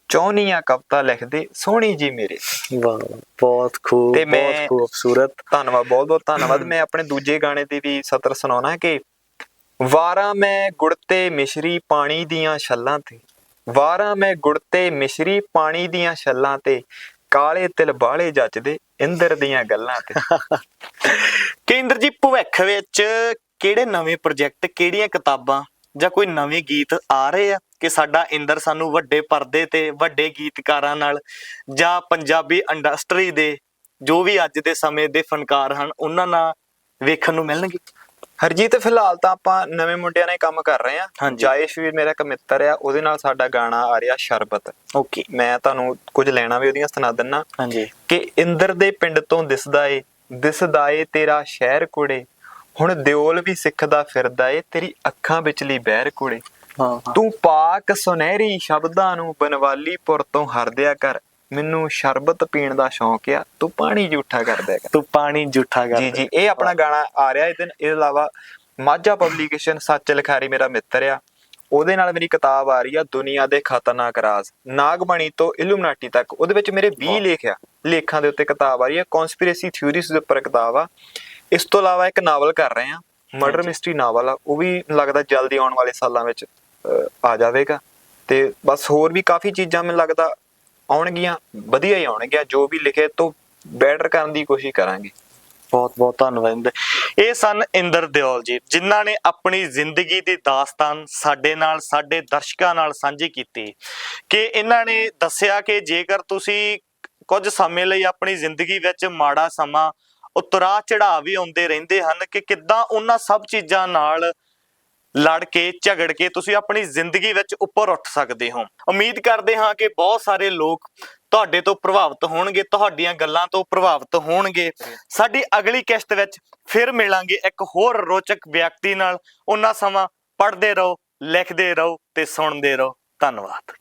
ਚੌਨੀਆਂ ਕਵਤਾ ਲਿਖਦੇ ਸੋਹਣੀ ਜੀ ਮੇਰੇ ਵਾਹ ਬਹੁਤ ਖੂਬ ਬਹੁਤ ਖੂਬਸੂਰਤ। ਧੰਨਵਾਦ ਬਹੁਤ ਬਹੁਤ ਧੰਨਵਾਦ। ਮੈਂ ਆਪਣੇ ਦੂਜੇ ਗਾਣੇ ਦੇ ਵੀ ਸਤਰ ਸੁਣਾਉਣਾ ਕਿ ਵਾਰਾਂ ਮੈਂ ਗੁੜਤੇ ਮਿਸ਼ਰੀ ਪਾਣੀ ਦੀਆਂ ਛੱਲਾਂ ਤੇ। ਵਾਰਾਂ ਮੈਂ ਗੁੜਤੇ ਮਿਸ਼ਰੀ ਪਾਣੀ ਦੀਆਂ ਛੱਲਾਂ ਤੇ ਕਾਲੇ ਤਿਲ ਬਾਲੇ ਜੱਚਦੇ ਇੰਦਰ ਦੀਆਂ ਗੱਲਾਂ ਤੇ। *laughs* ਕੇਂਦਰ ਜੀ ਭਵਿੱਖ ਵਿੱਚ ਕਿਹੜੇ ਨਵੇਂ ਪ੍ਰੋਜੈਕਟ ਕਿਹੜੀਆਂ ਕਿਤਾਬਾਂ ਜਾਂ ਕੋਈ ਨਵੇਂ ਗੀਤ ਆ ਰਹੇ ਆ ਕਿ ਸਾਡਾ ਇੰਦਰ ਸਾਨੂੰ ਵੱਡੇ ਪਰਦੇ ਤੇ ਵੱਡੇ ਗੀਤਕਾਰਾਂ ਨਾਲ ਜਾਂ ਪੰਜਾਬੀ ਇੰਡਸਟਰੀ ਦੇ ਜੋ ਵੀ ਅੱਜ ਦੇ ਸਮੇਂ ਦੇ ਫਨਕਾਰ ਹਨ ਉਹਨਾਂ ਨਾਲ ਵੇਖਣ ਨੂੰ ਮਿਲਣਗੇ? ਹਰਜੀਤ ਫਿਲਹਾਲ ਤਾਂ ਆਪਾਂ ਨਵੇਂ ਮੁੰਡਿਆਂ ਨਾਲ ਹੀ ਕੰਮ ਕਰ ਰਹੇ ਹਾਂਜੀ। ਜਾਇਸ਼ ਵੀ ਮੇਰਾ ਇੱਕ ਮਿੱਤਰ ਆ ਉਹਦੇ ਨਾਲ ਸਾਡਾ ਗਾਣਾ ਆ ਰਿਹਾ ਸ਼ਰਬਤ। ਓਕੇ। ਮੈਂ ਤੁਹਾਨੂੰ ਕੁਝ ਲੈਣਾ ਵੀ ਉਹਦੀਆਂ ਸੁਣਾ ਦਿੰਨਾ। ਹਾਂਜੀ। ਕਿ ਇੰਦਰ ਦੇ ਪਿੰਡ ਤੋਂ ਦਿਸਦਾ ਏ ਦਿਸਦਾ ਏ ਤੇਰਾ ਸ਼ਹਿਰ ਕੁੜੇ। ਹੁਣ ਦਿਓਲ ਵੀ ਸਿੱਖਦਾ ਫਿਰਦਾ ਏ ਤੇਰੀ ਅੱਖਾਂ ਵਿਚਲੀ ਬਹਿਰ ਕੁੜੇ। ਤੂੰ ਪਾਕ ਸੁਨਹਿਰੀ ਸ਼ਬਦਾਂ ਨੂੰ ਬਨਵਾਲੀਪੁਰ ਤੋਂ ਹਰਦਿਆ ਕਰ। ਮੈਨੂੰ ਸ਼ਰਬਤ ਪੀਣ ਦਾ ਸ਼ੌਂਕ ਆ ਤੂੰ ਪਾਣੀ ਝੂਠਾ ਕਰ ਕਰ। ਤੂੰ ਪਾਣੀ ਝੂਠਾ ਕਰ ਜੀ ਜੀ ਇਹ ਆਪਣਾ ਗਾਣਾ ਆ ਰਿਹਾ ਇਹਦੇ ਇਹਦੇ ਇਲਾਵਾ ਮਾਝਾ ਪਬਲੀਕੇਸ਼ਨ ਸੱਚ ਲਿਖਾਰੀ ਮੇਰਾ ਮਿੱਤਰ ਆ। ਉਹਦੇ ਨਾਲ ਮੇਰੀ ਕਿਤਾਬ ਆ ਰਹੀ ਆ ਦੁਨੀਆ ਦੇ ਖਤਰਨਾਕ ਰਾਜ਼ ਨਾਗਬਾਣੀ ਤੋਂ ਇਲੂਮਨਾਟੀ ਤੱਕ। ਉਹਦੇ ਵਿੱਚ ਮੇਰੇ 20 ਲੇਖ ਆ ਲੇਖਾਂ ਦੇ ਉੱਤੇ ਕਿਤਾਬ ਆ ਰਹੀ ਆ ਕਨਸਪੀਰੇਸੀ ਥਿਊਰੀਜ਼ ਦੇ ਉੱਪਰ ਕਿਤਾਬ ਆ। ਇਸ ਤੋਂ ਇਲਾਵਾ ਇੱਕ ਨਾਵਲ ਕਰ ਰਹੇ ਆ ਮਰਡਰ। ਮਿਸਟਰੀ ਨਾਵਲ ਆ ਉਹ ਵੀ ਲੱਗਦਾ ਜਲਦੀ ਆਉਣ ਵਾਲੇ ਸਾਲਾਂ ਵਿੱਚ ਆ ਜਾਵੇਗਾ। ਤੇ ਬਸ ਹੋਰ ਵੀ ਕਾਫੀ ਚੀਜ਼ਾਂ ਮੈਨੂੰ ਲੱਗਦਾ ਆਉਣਗੀਆਂ, ਵਧੀਆ ਹੀ ਆਉਣਗੀਆਂ, ਜੋ ਵੀ ਲਿਖੇ ਤੋਂ ਬੈਟਰ ਕਰਨ ਦੀ ਕੋਸ਼ਿਸ਼ ਕਰਾਂਗੇ। ਬਹੁਤ ਬਹੁਤ ਧੰਨਵਾਦ ਇਹ ਸਨ ਇੰਦਰ ਦਿਓਲ ਜੀ, ਜਿਨ੍ਹਾਂ ਨੇ ਆਪਣੀ ਜ਼ਿੰਦਗੀ ਦੀ ਦਾਸਤਾਨ ਸਾਡੇ ਨਾਲ, ਸਾਡੇ ਦਰਸ਼ਕਾਂ ਨਾਲ ਸਾਂਝੀ ਕੀਤੀ। ਕਿ ਇਹਨਾਂ ਨੇ ਦੱਸਿਆ ਕਿ ਜੇਕਰ ਤੁਸੀਂ ਕੁਝ ਸਮੇਂ ਲਈ ਆਪਣੀ ਜ਼ਿੰਦਗੀ ਵਿੱਚ ਮਾੜਾ ਸਮਾਂ ਉਤਰਾ ਚੜਾ ਵੀ ਆਉਂਦੇ ਰਹਿੰਦੇ ਹਨ ਕਿ ਕਿੱਦਾਂ ਉਹਨਾਂ ਸਭ ਚੀਜ਼ਾਂ ਨਾਲ ਲੜ ਕੇ, ਝਗੜ ਕੇ ਤੁਸੀਂ ਆਪਣੀ ਜ਼ਿੰਦਗੀ ਵਿੱਚ ਉੱਪਰ ਉੱਠ ਸਕਦੇ ਹੋ। ਉਮੀਦ ਕਰਦੇ ਹਾਂ ਕਿ ਬਹੁਤ ਸਾਰੇ ਲੋਕ ਤੁਹਾਡੇ ਤੋਂ ਪ੍ਰਭਾਵਿਤ ਹੋਣਗੇ, ਤੁਹਾਡੀਆਂ ਗੱਲਾਂ ਤੋਂ ਪ੍ਰਭਾਵਿਤ ਹੋਣਗੇ। ਸਾਡੀ ਅਗਲੀ ਕਿਸ਼ਤ ਵਿੱਚ ਫਿਰ ਮਿਲਾਂਗੇ ਇੱਕ ਹੋਰ ਰੋਚਕ ਵਿਅਕਤੀ ਨਾਲ। ਉਹਨਾਂ ਸਮਾਂ ਪੜ੍ਹਦੇ ਰਹੋ, ਲਿਖਦੇ ਰਹੋ ਤੇ ਸੁਣਦੇ ਰਹੋ। ਧੰਨਵਾਦ।